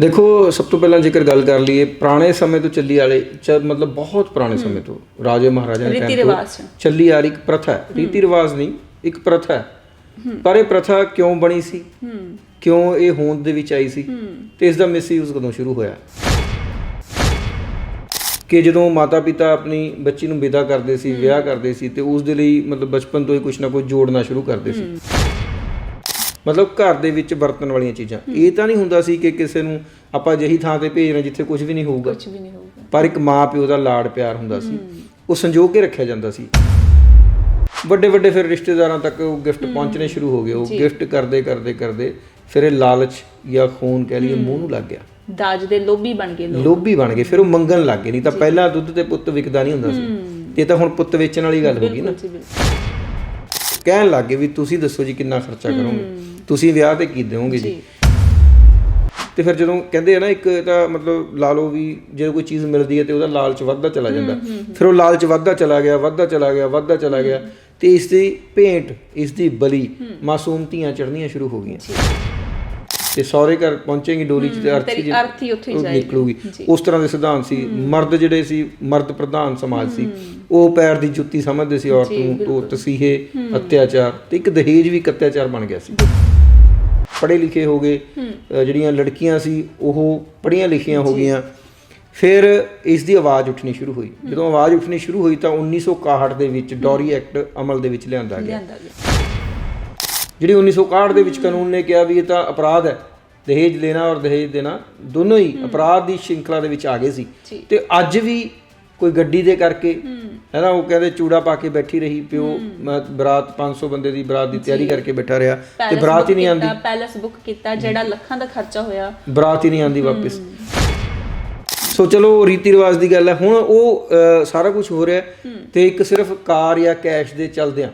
ਦੇਖੋ ਸਭ ਤੋਂ ਪਹਿਲਾਂ ਜੇਕਰ ਗੱਲ ਕਰ ਲਈਏ ਪੁਰਾਣੇ ਸਮੇਂ ਤੋਂ ਚੱਲੀ ਵਾਲੇ ਮਤਲਬ ਬਹੁਤ ਪੁਰਾਣੇ ਸਮੇਂ ਤੋਂ ਰਾਜੇ ਮਹਾਰਾਜਾ ਦੇ ਟਾਈਮ ਤੋਂ ਚੱਲੀ ਆ ਰਹੀ ਇੱਕ ਪ੍ਰਥਾ ਹੈ। ਰੀਤੀ ਰਿਵਾਜ ਨਹੀਂ ਇੱਕ ਪ੍ਰਥਾ ਹੈ। ਪਰ ਇਹ ਪ੍ਰਥਾ ਕਿਉਂ ਬਣੀ ਸੀ? ਕਿਉਂ ਇਹ ਹੋਂਦ ਦੇ ਵਿੱਚ ਆਈ ਸੀ? ਤੇ ਇਸ ਦਾ ਮਿਸਯੂਜ਼ ਕਦੋਂ ਸ਼ੁਰੂ ਹੋਇਆ? ਕਿ ਜਦੋਂ ਮਾਤਾ ਪਿਤਾ ਆਪਣੀ ਬੱਚੀ ਨੂੰ ਵਿਦਾ ਕਰਦੇ ਸੀ ਵਿਆਹ ਕਰਦੇ ਸੀ ਤੇ ਉਸ ਦੇ ਲਈ ਮਤਲਬ ਬਚਪਨ ਤੋਂ ਹੀ ਕੁਝ ਨਾ ਕੁਝ ਜੋੜਨਾ ਸ਼ੁਰੂ ਕਰਦੇ ਸੀ। ਮਤਲਬ ਘਰ ਦੇ ਵਿੱਚ ਵਰਤਣ ਵਾਲੀਆਂ ਚੀਜ਼ਾਂ। ਇਹ ਤਾਂ ਨਹੀਂ ਹੁੰਦਾ ਸੀ ਕਿ ਕਿਸੇ ਨੂੰ ਆਪਾਂ ਜਿਹੀ ਥਾਂ ਤੇ ਭੇਜ ਰਹੇ ਜਿੱਥੇ ਕੁਝ ਵੀ ਨਹੀਂ ਹੋਊਗਾ। ਕੁਝ ਵੀ ਨਹੀਂ ਹੋਊਗਾ। ਪਰ ਇੱਕ ਮਾਂ ਪਿਓ ਦਾ ਲਾਡ ਪਿਆਰ ਹੁੰਦਾ ਸੀ। ਉਹ ਸੰਜੋਗ ਕੇ ਰੱਖਿਆ ਜਾਂਦਾ ਸੀ। ਵੱਡੇ ਵੱਡੇ ਫਿਰ ਰਿਸ਼ਤੇਦਾਰਾਂ ਤੱਕ ਉਹ ਗਿਫਟ ਪਹੁੰਚਣੇ ਸ਼ੁਰੂ ਹੋ ਗਏ। ਉਹ ਗਿਫਟ ਕਰਦੇ ਕਰਦੇ ਕਰਦੇ ਫਿਰ ਇਹ ਲਾਲਚ ਜਾਂ ਖੂਨ ਕਹਿ ਲਈਏ ਮੂੰਹ ਨੂੰ ਲੱਗ ਗਿਆ। ਦਾਜ ਦੇ ਲੋਭੀ ਬਣ ਗਏ ਲੋਕ। ਲੋਭੀ ਬਣ ਗਏ। ਫਿਰ ਉਹ ਮੰਗਣ ਲੱਗ ਗਏ। ਨਹੀਂ ਤਾਂ ਪਹਿਲਾਂ ਦੁੱਧ ਤੇ ਪੁੱਤ ਵਿਕਦਾ ਨਹੀਂ ਹੁੰਦਾ ਸੀ। ਇਹ ਤਾਂ ਹੁਣ ਪੁੱਤ ਵੇਚਣ ਵਾਲੀ ਗੱਲ ਹੋ ਗਈ ਨਾ। ਜੀ ਬਿਲਕੁਲ। ਕਹਿਣ ਲੱਗ ਗਏ ਵੀ ਤੁਸੀਂ ਦੱਸੋ ਜੀ ਕਿੰਨਾ ਖਰਚਾ ਕਰੋਗੇ। ਤੁਸੀਂ ਵਿਆਹ ਤੇ ਕੀ ਦਿਓਗੇ ਜੀ? ਤੇ ਫਿਰ ਜਦੋਂ ਕਹਿੰਦੇ ਆ ਨਾ ਇੱਕ ਤਾਂ ਮਤਲਬ ਲਾ ਲਓ ਵੀ ਜੇ ਕੋਈ ਚੀਜ਼ ਮਿਲਦੀ ਹੈ ਤੇ ਉਹਦਾ ਲਾਲਚ ਵੱਧਦਾ ਚਲਾ ਜਾਂਦਾ। ਫਿਰ ਉਹ ਲਾਲਚ ਵੱਧਦਾ ਚਲਾ ਗਿਆ ਵੱਧਦਾ ਚਲਾ ਗਿਆ ਵੱਧਦਾ ਚਲਾ ਗਿਆ। ਤੇ ਇਸ ਦੀ ਭੇਂਟ ਇਸ ਦੀ ਬਲੀ ਮਾਸੂਮ ਧੀਆਂ ਚੜਨੀਆਂ ਸ਼ੁਰੂ ਹੋ ਗਈਆਂ। ਤੇ ਸਹੁਰੇ ਘਰ ਪਹੁੰਚੇਗੀ ਡੋਲੀ ਚ ਤੇ ਅਰਥੀ ਅਰਥੀ ਉੱਥੇ ਹੀ ਜਾਏਗੀ। ਨਿਕਲੂਗੀ। ਉਸ ਤਰ੍ਹਾਂ ਦੇ ਸਿਧਾਂਤ ਸੀ। ਮਰਦ ਜਿਹੜੇ ਸੀ ਮਰਦ ਪ੍ਰਧਾਨ ਸਮਾਜ ਸੀ। ਉਹ ਪੈਰ ਦੀ ਜੁੱਤੀ ਸਮਝਦੇ ਸੀ ਔਰਤ ਨੂੰ। ਤਸੀਹੇ ਅਤਿਆਚਾਰ ਤੇ ਇੱਕ ਦਹੇਜ ਵੀ ਅਤਿਆਚਾਰ ਬਣ ਗਿਆ ਸੀ। ਪੜ੍ਹੇ ਲਿਖੇ ਹੋ ਗਏ ਜਿਹੜੀਆਂ ਲੜਕੀਆਂ ਸੀ ਉਹ ਪੜ੍ਹੀਆਂ ਲਿਖੀਆਂ ਹੋ ਗਈਆਂ। ਫਿਰ ਇਸ ਦੀ ਆਵਾਜ਼ ਉੱਠਣੀ ਸ਼ੁਰੂ ਹੋਈ। ਜਦੋਂ ਆਵਾਜ਼ ਉੱਠਣੀ ਸ਼ੁਰੂ ਹੋਈ ਤਾਂ 1961 ਦੇ ਵਿੱਚ ਡੋਰੀ ਐਕਟ ਅਮਲ ਦੇ ਵਿੱਚ ਲਿਆਂਦਾ ਗਿਆ। ਜਿਹੜੀ 1961 ਦੇ ਵਿੱਚ ਕਾਨੂੰਨ ਨੇ ਕਿਹਾ ਵੀ ਇਹ ਤਾਂ ਅਪਰਾਧ ਹੈ ਦਹੇਜ ਲੈਣਾ ਔਰ ਦਹੇਜ ਦੇਣਾ ਦੋਨੋਂ ਹੀ ਅਪਰਾਧ ਦੀ ਸ਼ਿੰਖਲਾ ਦੇ ਵਿੱਚ ਆ ਗਏ ਸੀ। ਤੇ ਅੱਜ ਵੀ ਕੋਈ ਗੱਡੀ ਦੇ ਕਰਕੇ ਹੈ। ਨਾ ਉਹ ਕਹਿੰਦੇ ਚੂੜਾ ਪਾ ਕੇ ਬੈਠੀ ਰਹੀ ਪਿਓ ਮੈਂ ਬਰਾਤ 500 ਬੰਦੇ ਦੀ ਬਰਾਤ ਦੀ ਤਿਆਰੀ ਕਰਕੇ ਬੈਠਾ ਰਿਹਾ ਤੇ ਬਰਾਤ ਹੀ ਨਹੀਂ ਆਂਦੀ ਪੈਲਸ ਬੁੱਕ ਕੀਤਾ ਜਿਹੜਾ ਲੱਖਾਂ ਦਾ ਖਰਚਾ ਹੋਇਆ। ਬਰਾਤ ਹੀ ਨਹੀਂ ਆਂਦੀ ਵਾਪਸ। ਸੋ ਚਲੋ ਰੀਤੀ ਰਿਵਾਜ ਦੀ ਗੱਲ ਹੈ। ਹੁਣ ਉਹ ਸਾਰਾ ਕੁਝ ਹੋ ਰਿਹਾ ਤੇ ਇੱਕ ਸਿਰਫ ਕਾਰ ਜਾਂ ਕੈਸ਼ ਦੇ ਚੱਲਦਿਆਂ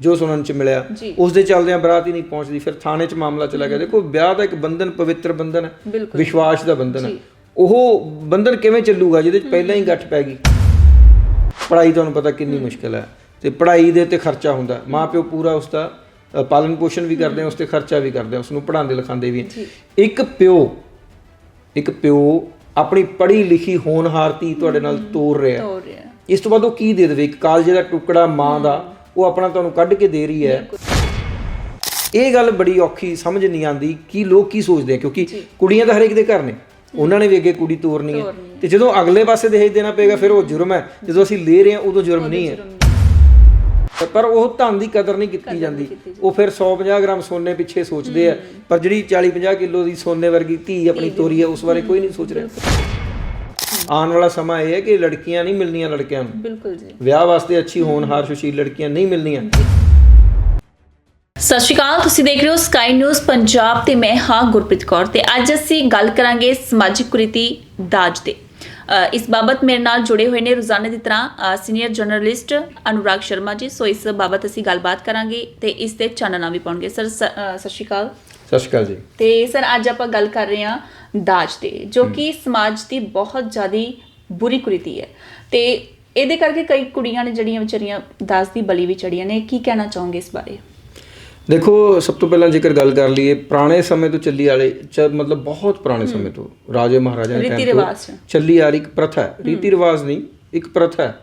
ਜੋ ਸੁਣਨ ਚ ਮਿਲਿਆ। ਉਸ ਦੇ ਚੱਲਦਿਆਂ ਬਰਾਤ ਹੀ ਨਹੀਂ ਪਹੁੰਚਦੀ। ਫਿਰ ਥਾਣੇ 'ਚ ਮਾਮਲਾ ਚਲਾ ਗਿਆ। ਦੇਖੋ ਵਿਆਹ ਦਾ ਇੱਕ ਬੰਧਨ ਪਵਿੱਤਰ ਬੰਧਨ ਹੈ। ਵਿਸ਼ਵਾਸ ਦਾ ਬੰਧਨ ਹੈ। ਉਹ ਬੰਧਨ ਕਿਵੇਂ ਚੱਲੂਗਾ? ਜਿਹਦੇ 'ਚ ਪਹਿਲਾਂ ਹੀ ਗੱਠ ਪੈ ਗਈ। ਪੜ੍ਹਾਈ ਤੁਹਾਨੂੰ ਪਤਾ ਕਿੰਨੀ ਮੁਸ਼ਕਲ ਹੈ। ਤੇ ਪੜ੍ਹਾਈ ਦੇ ਤੇ ਖਰਚਾ ਹੁੰਦਾ। ਮਾਂ ਪਿਓ ਪੂਰਾ ਉਸ ਦਾ ਪਾਲਣ ਪੋਸ਼ਣ ਵੀ ਕਰਦੇ ਆ ਉਸ ਤੇ ਖਰਚਾ ਵੀ ਕਰਦੇ ਆ ਉਸ ਨੂੰ ਪੜ੍ਹਾਉਂਦੇ ਲਿਖਾਉਂਦੇ ਵੀ। ਇੱਕ ਪਿਓ ਇੱਕ ਪਿਓ ਆਪਣੀ ਪੜ੍ਹੀ ਲਿਖੀ ਹੋਣਹਾਰ ਧੀ ਤੁਹਾਡੇ ਨਾਲ ਤੋਰ ਰਿਹਾ ਇਸ ਤੋਂ ਬਾਅਦ ਉਹ ਕੀ ਦੇ ਦੇਵੇ? ਇੱਕ ਕਾਲਜੇ ਦਾ ਟੁਕੜਾ ਮਾਂ ਦਾ ਉਹ ਆਪਣਾ ਤੁਹਾਨੂੰ ਕੱਢ ਕੇ ਦੇ ਰਹੀ ਹੈ। ਇਹ ਗੱਲ ਬੜੀ ਔਖੀ ਸਮਝ ਨਹੀਂ ਆਉਂਦੀ ਕਿ ਲੋਕ ਕੀ ਸੋਚਦੇ ਆ ਕਿਉਂਕਿ ਕੁੜੀਆਂ ਤਾਂ ਹਰੇਕ ਦੇ ਘਰ ਨੇ। ਉਹਨਾਂ ਨੇ ਵੀ ਅੱਗੇ ਕੁੜੀ ਤੋਰਨੀ ਹੈ। ਤੇ ਜਦੋਂ ਅਗਲੇ ਪਾਸੇ ਦਹੇਜ ਦੇਣਾ ਪਏਗਾ ਫਿਰ ਉਹ ਜੁਰਮ ਹੈ। ਜਦੋਂ ਅਸੀਂ ਲੈ ਰਹੇ ਹਾਂ ਉਦੋਂ ਜੁਰਮ ਨਹੀਂ ਹੈ। ਪਰ ਉਹ ਧਨ ਦੀ ਕਦਰ ਨਹੀਂ ਕੀਤੀ ਜਾਂਦੀ। ਉਹ ਫਿਰ 150 ਗ੍ਰਾਮ ਸੋਨੇ ਪਿੱਛੇ ਸੋਚਦੇ ਆ। ਪਰ ਜਿਹੜੀ 40 50 ਕਿਲੋ ਦੀ ਸੋਨੇ ਵਰਗੀ ਧੀ ਆਪਣੀ ਤੋਰੀ ਹੈ ਉਸ ਬਾਰੇ ਕੋਈ ਨਹੀਂ ਸੋਚ ਰਿਹਾ। ਆਉਣ ਵਾਲਾ ਸਮਾਂ ਇਹ ਹੈ ਕਿ ਲੜਕੀਆਂ ਨਹੀਂ ਮਿਲਣੀਆਂ ਲੜਕਿਆਂ ਨੂੰ। ਬਿਲਕੁਲ ਜੀ। ਵਿਆਹ ਵਾਸਤੇ ਅੱਛੀ ਹੋਣਹਾਰ ਸੁਸ਼ੀਲ ਲੜਕੀਆਂ ਨਹੀਂ ਮਿਲਣੀਆਂ। ਸਤਿ ਸ਼੍ਰੀ ਅਕਾਲ ਤੁਸੀਂ ਦੇਖ ਰਹੇ ਹੋ ਸਕਾਈ ਨਿਊਜ਼ ਪੰਜਾਬ ਤੇ ਮੈਂ ਹਾਂ ਗੁਰਪ੍ਰੀਤ ਕੌਰ ਤੇ ਅੱਜ ਅਸੀਂ ਗੱਲ ਕਰਾਂਗੇ ਸਮਾਜਿਕ ਕੁਰੀਤੀ ਦਾਜ ਦੇ ਇਸ ਬਾਬਤ ਮੇਰੇ ਨਾਲ ਜੁੜੇ ਹੋਏ ਨੇ ਰੋਜ਼ਾਨਾ ਦੀ ਤਰ੍ਹਾਂ ਸੀਨੀਅਰ ਜਰਨਲਿਸਟ ਅਨੁਰਾਗ ਸ਼ਰਮਾ ਜੀ। ਸੋ ਇਸ ਬਾਬਤ ਅਸੀਂ ਗੱਲਬਾਤ ਕਰਾਂਗੇ ਤੇ ਇਸ ਤੇ ਚਾਨਣਾ ਵੀ ਪਾਉਣਗੇ। ਸਰ ਸਤਿ ਸ਼੍ਰੀ ਅਕਾਲ। ਸਤਿ ਸ਼੍ਰੀ ਅਕਾਲ ਜੀ। ਤੇ ਸਰ ਅੱਜ ਆਪਾਂ ਗੱਲ ਕਰ ਰਹੇ ਹਾਂ ਦਾਜ ਤੇ ਜੋ ਕਿ ਸਮਾਜ ਦੀ ਬਹੁਤ ਜ਼ਿਆਦੀ ਬੁਰੀ ਕੁਰੀਤੀ ਹੈ। ਤੇ ਇਹਦੇ ਕਰਕੇ ਕਈ ਕੁੜੀਆਂ ਨੇ ਜਿਹੜੀਆਂ ਵਿਚਾਰੀਆਂ ਦਾਜ ਦੀ ਬਲੀ ਵੀ ਚੜੀਆਂ ਨੇ। ਕੀ ਕਹਿਣਾ ਚਾਹੋਗੇ ਇਸ ਬਾਰੇ? ਦੇਖੋ ਸਭ ਤੋਂ ਪਹਿਲਾਂ ਜੇਕਰ ਗੱਲ ਕਰ ਲਈਏ ਪੁਰਾਣੇ ਸਮੇਂ ਤੋਂ ਚੱਲੀ ਵਾਲੇ ਮਤਲਬ ਬਹੁਤ ਪੁਰਾਣੇ ਸਮੇਂ ਤੋਂ ਰਾਜੇ ਮਹਾਰਾਜਾ ਦੇ ਟਾਈਮ ਤੋਂ ਚੱਲੀ ਆ ਰਹੀ ਇੱਕ ਪ੍ਰਥਾ ਹੈ। ਰੀਤੀ ਰਿਵਾਜ ਨਹੀਂ ਇੱਕ ਪ੍ਰਥਾ ਹੈ।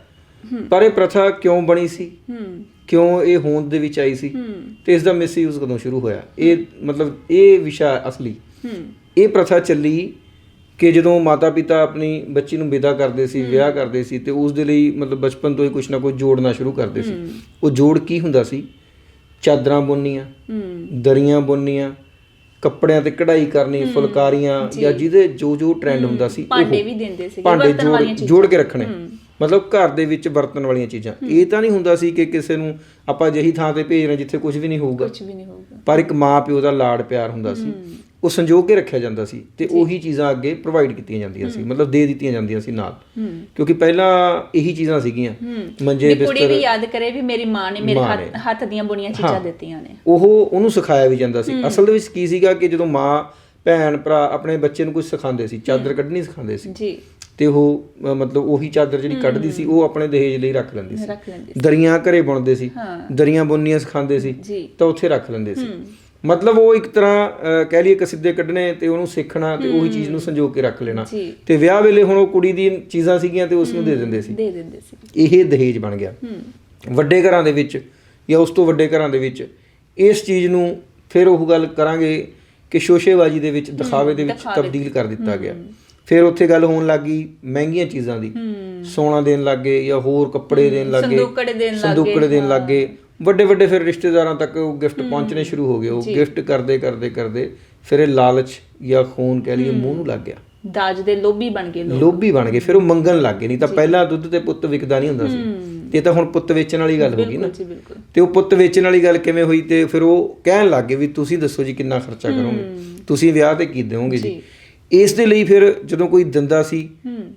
ਪਰ ਇਹ ਪ੍ਰਥਾ ਕਿਉਂ ਬਣੀ ਸੀ? ਕਿਉਂ ਇਹ ਹੋਂਦ ਦੇ ਵਿੱਚ ਆਈ ਸੀ? ਤੇ ਇਸ ਦਾ ਮਿਸਯੂਜ਼ ਕਦੋਂ ਸ਼ੁਰੂ ਹੋਇਆ? ਇਹ ਮਤਲਬ ਇਹ ਵਿਸ਼ਾ ਅਸਲੀ। ਇਹ ਪ੍ਰਥਾ ਚੱਲੀ ਕਿ ਜਦੋਂ ਮਾਤਾ ਪਿਤਾ ਆਪਣੀ ਬੱਚੀ ਨੂੰ ਵਿਦਾ ਕਰਦੇ ਸੀ ਵਿਆਹ ਕਰਦੇ ਸੀ ਤੇ ਉਸ ਦੇ ਲਈ ਮਤਲਬ ਬਚਪਨ ਤੋਂ ਹੀ ਕੁਝ ਨਾ ਕੁਝ ਜੋੜਨਾ ਸ਼ੁਰੂ ਕਰਦੇ ਸੀ। ਉਹ ਜੋੜ ਕੀ ਹੁੰਦਾ ਸੀ? ਚਾਦਰਾਂ ਬੁਣਨੀਆਂ ਹੂੰ। ਦਰੀਆਂ ਬੁਣਨੀਆਂ ਕੱਪੜਿਆਂ ਤੇ ਕਢਾਈ ਕਰਨੀ ਫੁਲਕਾਰੀਆਂ ਜਾਂ। ਜਿਹਦੇ ਜੋ ਜੋ ਟ੍ਰੈਂਡ ਹੁੰਦਾ ਸੀ ਭਾਂਡੇ ਵੀ ਦਿੰਦੇ ਸੀ ਭਾਂਡੇ ਜੋੜ ਜੋੜ ਕੇ ਰੱਖਣੇ। ਮਤਲਬ ਘਰ ਦੇ ਵਿੱਚ ਵਰਤਣ ਵਾਲੀਆਂ ਚੀਜ਼ਾਂ। ਇਹ ਤਾਂ ਨਹੀਂ ਹੁੰਦਾ ਸੀ ਕਿ ਕਿਸੇ ਨੂੰ ਆਪਾਂ ਜਿਹੀ ਥਾਂ ਤੇ ਭੇਜ ਰਹੇ ਜਿੱਥੇ ਕੁਝ ਵੀ ਨਹੀਂ ਹੋਊਗਾ। ਕੁਝ ਵੀ ਨਹੀਂ ਹੋਊਗਾ। ਪਰ ਇੱਕ ਮਾਂ ਪਿਓ ਦਾ ਲਾਡ ਪਿਆਰ ਹੁੰਦਾ ਸੀ। ਉਹ ਸੰਜੋਗ ਕੇ ਰੱਖਿਆ ਜਾਂਦਾ ਸੀ ਤੇ ਉਹੀ ਚੀਜ਼ਾਂ ਅੱਗੇ ਪ੍ਰੋਵਾਈਡ ਕੀਤੀਆਂ ਜਾਂਦੀਆਂ ਸੀ ਮਤਲਬ ਦੇ ਦਿੱਤੀਆਂ ਜਾਂਦੀਆਂ ਸੀ ਨਾਲ। ਕਿਉਂਕਿ ਪਹਿਲਾਂ ਇਹੀ ਚੀਜ਼ਾਂ ਸੀਗੀਆਂ ਮੰਜੇ ਵੀ ਕੁੜੀ ਵੀ ਯਾਦ ਕਰੇ ਵੀ ਮੇਰੀ ਮਾਂ ਨੇ ਮੇਰੇ ਹੱਥ ਹੱਥ ਦੀਆਂ ਬੁਣੀਆਂ ਚੀਜ਼ਾਂ ਦਿੱਤੀਆਂ ਨੇ। ਉਹ ਉਹਨੂੰ ਸਿਖਾਇਆ ਵੀ ਜਾਂਦਾ ਸੀ। ਅਸਲ ਦੇ ਵਿੱਚ ਕੀ ਸੀਗਾ ਕਿ ਜਦੋਂ ਮਾਂ ਭੈਣ ਭਰਾ ਆਪਣੇ ਬੱਚੇ ਨੂੰ ਕੁਝ ਸਿਖਾਉਂਦੇ ਸੀ ਚਾਦਰ ਕੱਢਣੀ ਸਿਖਾਉਂਦੇ ਸੀ। ਜੀ। ਤੇ ਉਹ ਮਤਲਬ ਉਹੀ ਚਾਦਰ ਜਿਹੜੀ ਕੱਢਦੀ ਸੀ ਉਹ ਆਪਣੇ ਦਹੇਜ ਲਈ ਰੱਖ ਲੈਂਦੀ ਸੀ। ਦਰੀਆਂ ਘਰੇ ਬੁਣਦੇ ਸੀ। ਦਰੀਆਂ ਬੁਣਨੀਆਂ ਸਿਖਾਉਂਦੇ ਸੀ। ਤਾਂ ਉੱਥੇ ਰੱਖ ਲੈਂਦੇ ਸੀ। ਮਤਲਬ ਉਹ ਇੱਕ ਤਰ੍ਹਾਂ ਕਹਿ ਲਈਏ ਕਿ ਸਿੱਧੇ ਕੱਢਣੇ ਤੇ ਉਹਨੂੰ ਸਿੱਖਣਾ ਤੇ ਉਹੀ ਚੀਜ਼ ਨੂੰ ਸੰਜੋ ਕੇ ਰੱਖ ਲੈਣਾ। ਤੇ ਵਿਆਹ ਵੇਲੇ ਹੁਣ ਉਹ ਕੁੜੀ ਦੀ ਚੀਜ਼ਾਂ ਸੀਗੀਆਂ ਤੇ ਉਸ ਨੂੰ ਦੇ ਦਿੰਦੇ ਸੀ। ਦੇ ਦਿੰਦੇ ਸੀ। ਇਹ ਦਹੇਜ ਬਣ ਗਿਆ। ਵੱਡੇ ਘਰਾਂ ਦੇ ਵਿੱਚ ਜਾਂ ਉਸ ਤੋਂ ਵੱਡੇ ਘਰਾਂ ਦੇ ਵਿੱਚ ਇਸ ਚੀਜ਼ ਨੂੰ ਫਿਰ ਉਹ ਗੱਲ ਕਰਾਂਗੇ ਕਿ ਸ਼ੋਸ਼ੇਬਾਜ਼ੀ ਦੇ ਵਿੱਚ ਦਿਖਾਵੇ ਦੇ ਵਿੱਚ ਤਬਦੀਲ ਕਰ ਦਿੱਤਾ ਗਿਆ। ਫਿਰ ਉੱਥੇ ਗੱਲ ਹੋਣ ਲੱਗੀ ਮਹਿੰਗੀਆਂ ਚੀਜ਼ਾਂ ਦੀ। ਸੋਨਾ ਦੇਣ ਲੱਗੇ ਜਾਂ ਹੋਰ ਕੱਪੜੇ ਦੇਣ ਲੱਗੇ ਸੰਦੂਕੜੇ ਦੇਣ ਲੱਗ ਸੰਦੂਕੜੇ ਦੇਣ ਲੱਗੇ ਵੱਡੇ ਵੱਡੇ ਫਿਰ ਰਿਸ਼ਤੇਦਾਰਾਂ ਤੱਕ ਉਹ ਗਿਫਟ ਪਹੁੰਚਣੇ ਸ਼ੁਰੂ ਹੋ ਗਏ। ਉਹ ਗਿਫਟ ਕਰਦੇ ਕਰਦੇ ਕਰਦੇ ਫਿਰ ਇਹ ਲਾਲਚ ਜਾਂ ਖੂਨ ਕਹਿ ਲਈਏ ਮੂੰਹ ਨੂੰ ਲੱਗ ਗਿਆ। ਦਾਜ ਦੇ ਲੋਭੀ ਬਣ ਗਏ ਲੋਕ। ਲੋਭੀ ਬਣ ਗਏ। ਫਿਰ ਉਹ ਮੰਗਣ ਲੱਗ ਗਏ। ਨਹੀਂ ਤਾਂ ਪਹਿਲਾਂ ਦੁੱਧ ਤੇ ਪੁੱਤ ਵਿਕਦਾ ਨਹੀਂ ਹੁੰਦਾ ਸੀ। ਤੇ ਇਹ ਤਾਂ ਹੁਣ ਪੁੱਤ ਵੇਚਣ ਵਾਲੀ ਗੱਲ ਹੋ ਗਈ ਨਾ। ਜੀ ਬਿਲਕੁਲ। ਤੇ ਉਹ ਪੁੱਤ ਵੇਚਣ ਵਾਲੀ ਗੱਲ ਕਿਵੇਂ ਹੋਈ ਤੇ ਫਿਰ ਉਹ ਕਹਿਣ ਲੱਗ ਗਏ ਵੀ ਤੁਸੀਂ ਦੱਸੋ ਜੀ ਕਿੰਨਾ ਖਰਚਾ ਕਰੋਗੇ। ਤੁਸੀਂ ਵਿਆਹ ਤੇ ਕੀ ਦਿਓਗੇ ਜੀ। ਇਸ ਦੇ ਲਈ ਫਿਰ ਜਦੋਂ ਕੋਈ ਦਿੰਦਾ ਸੀ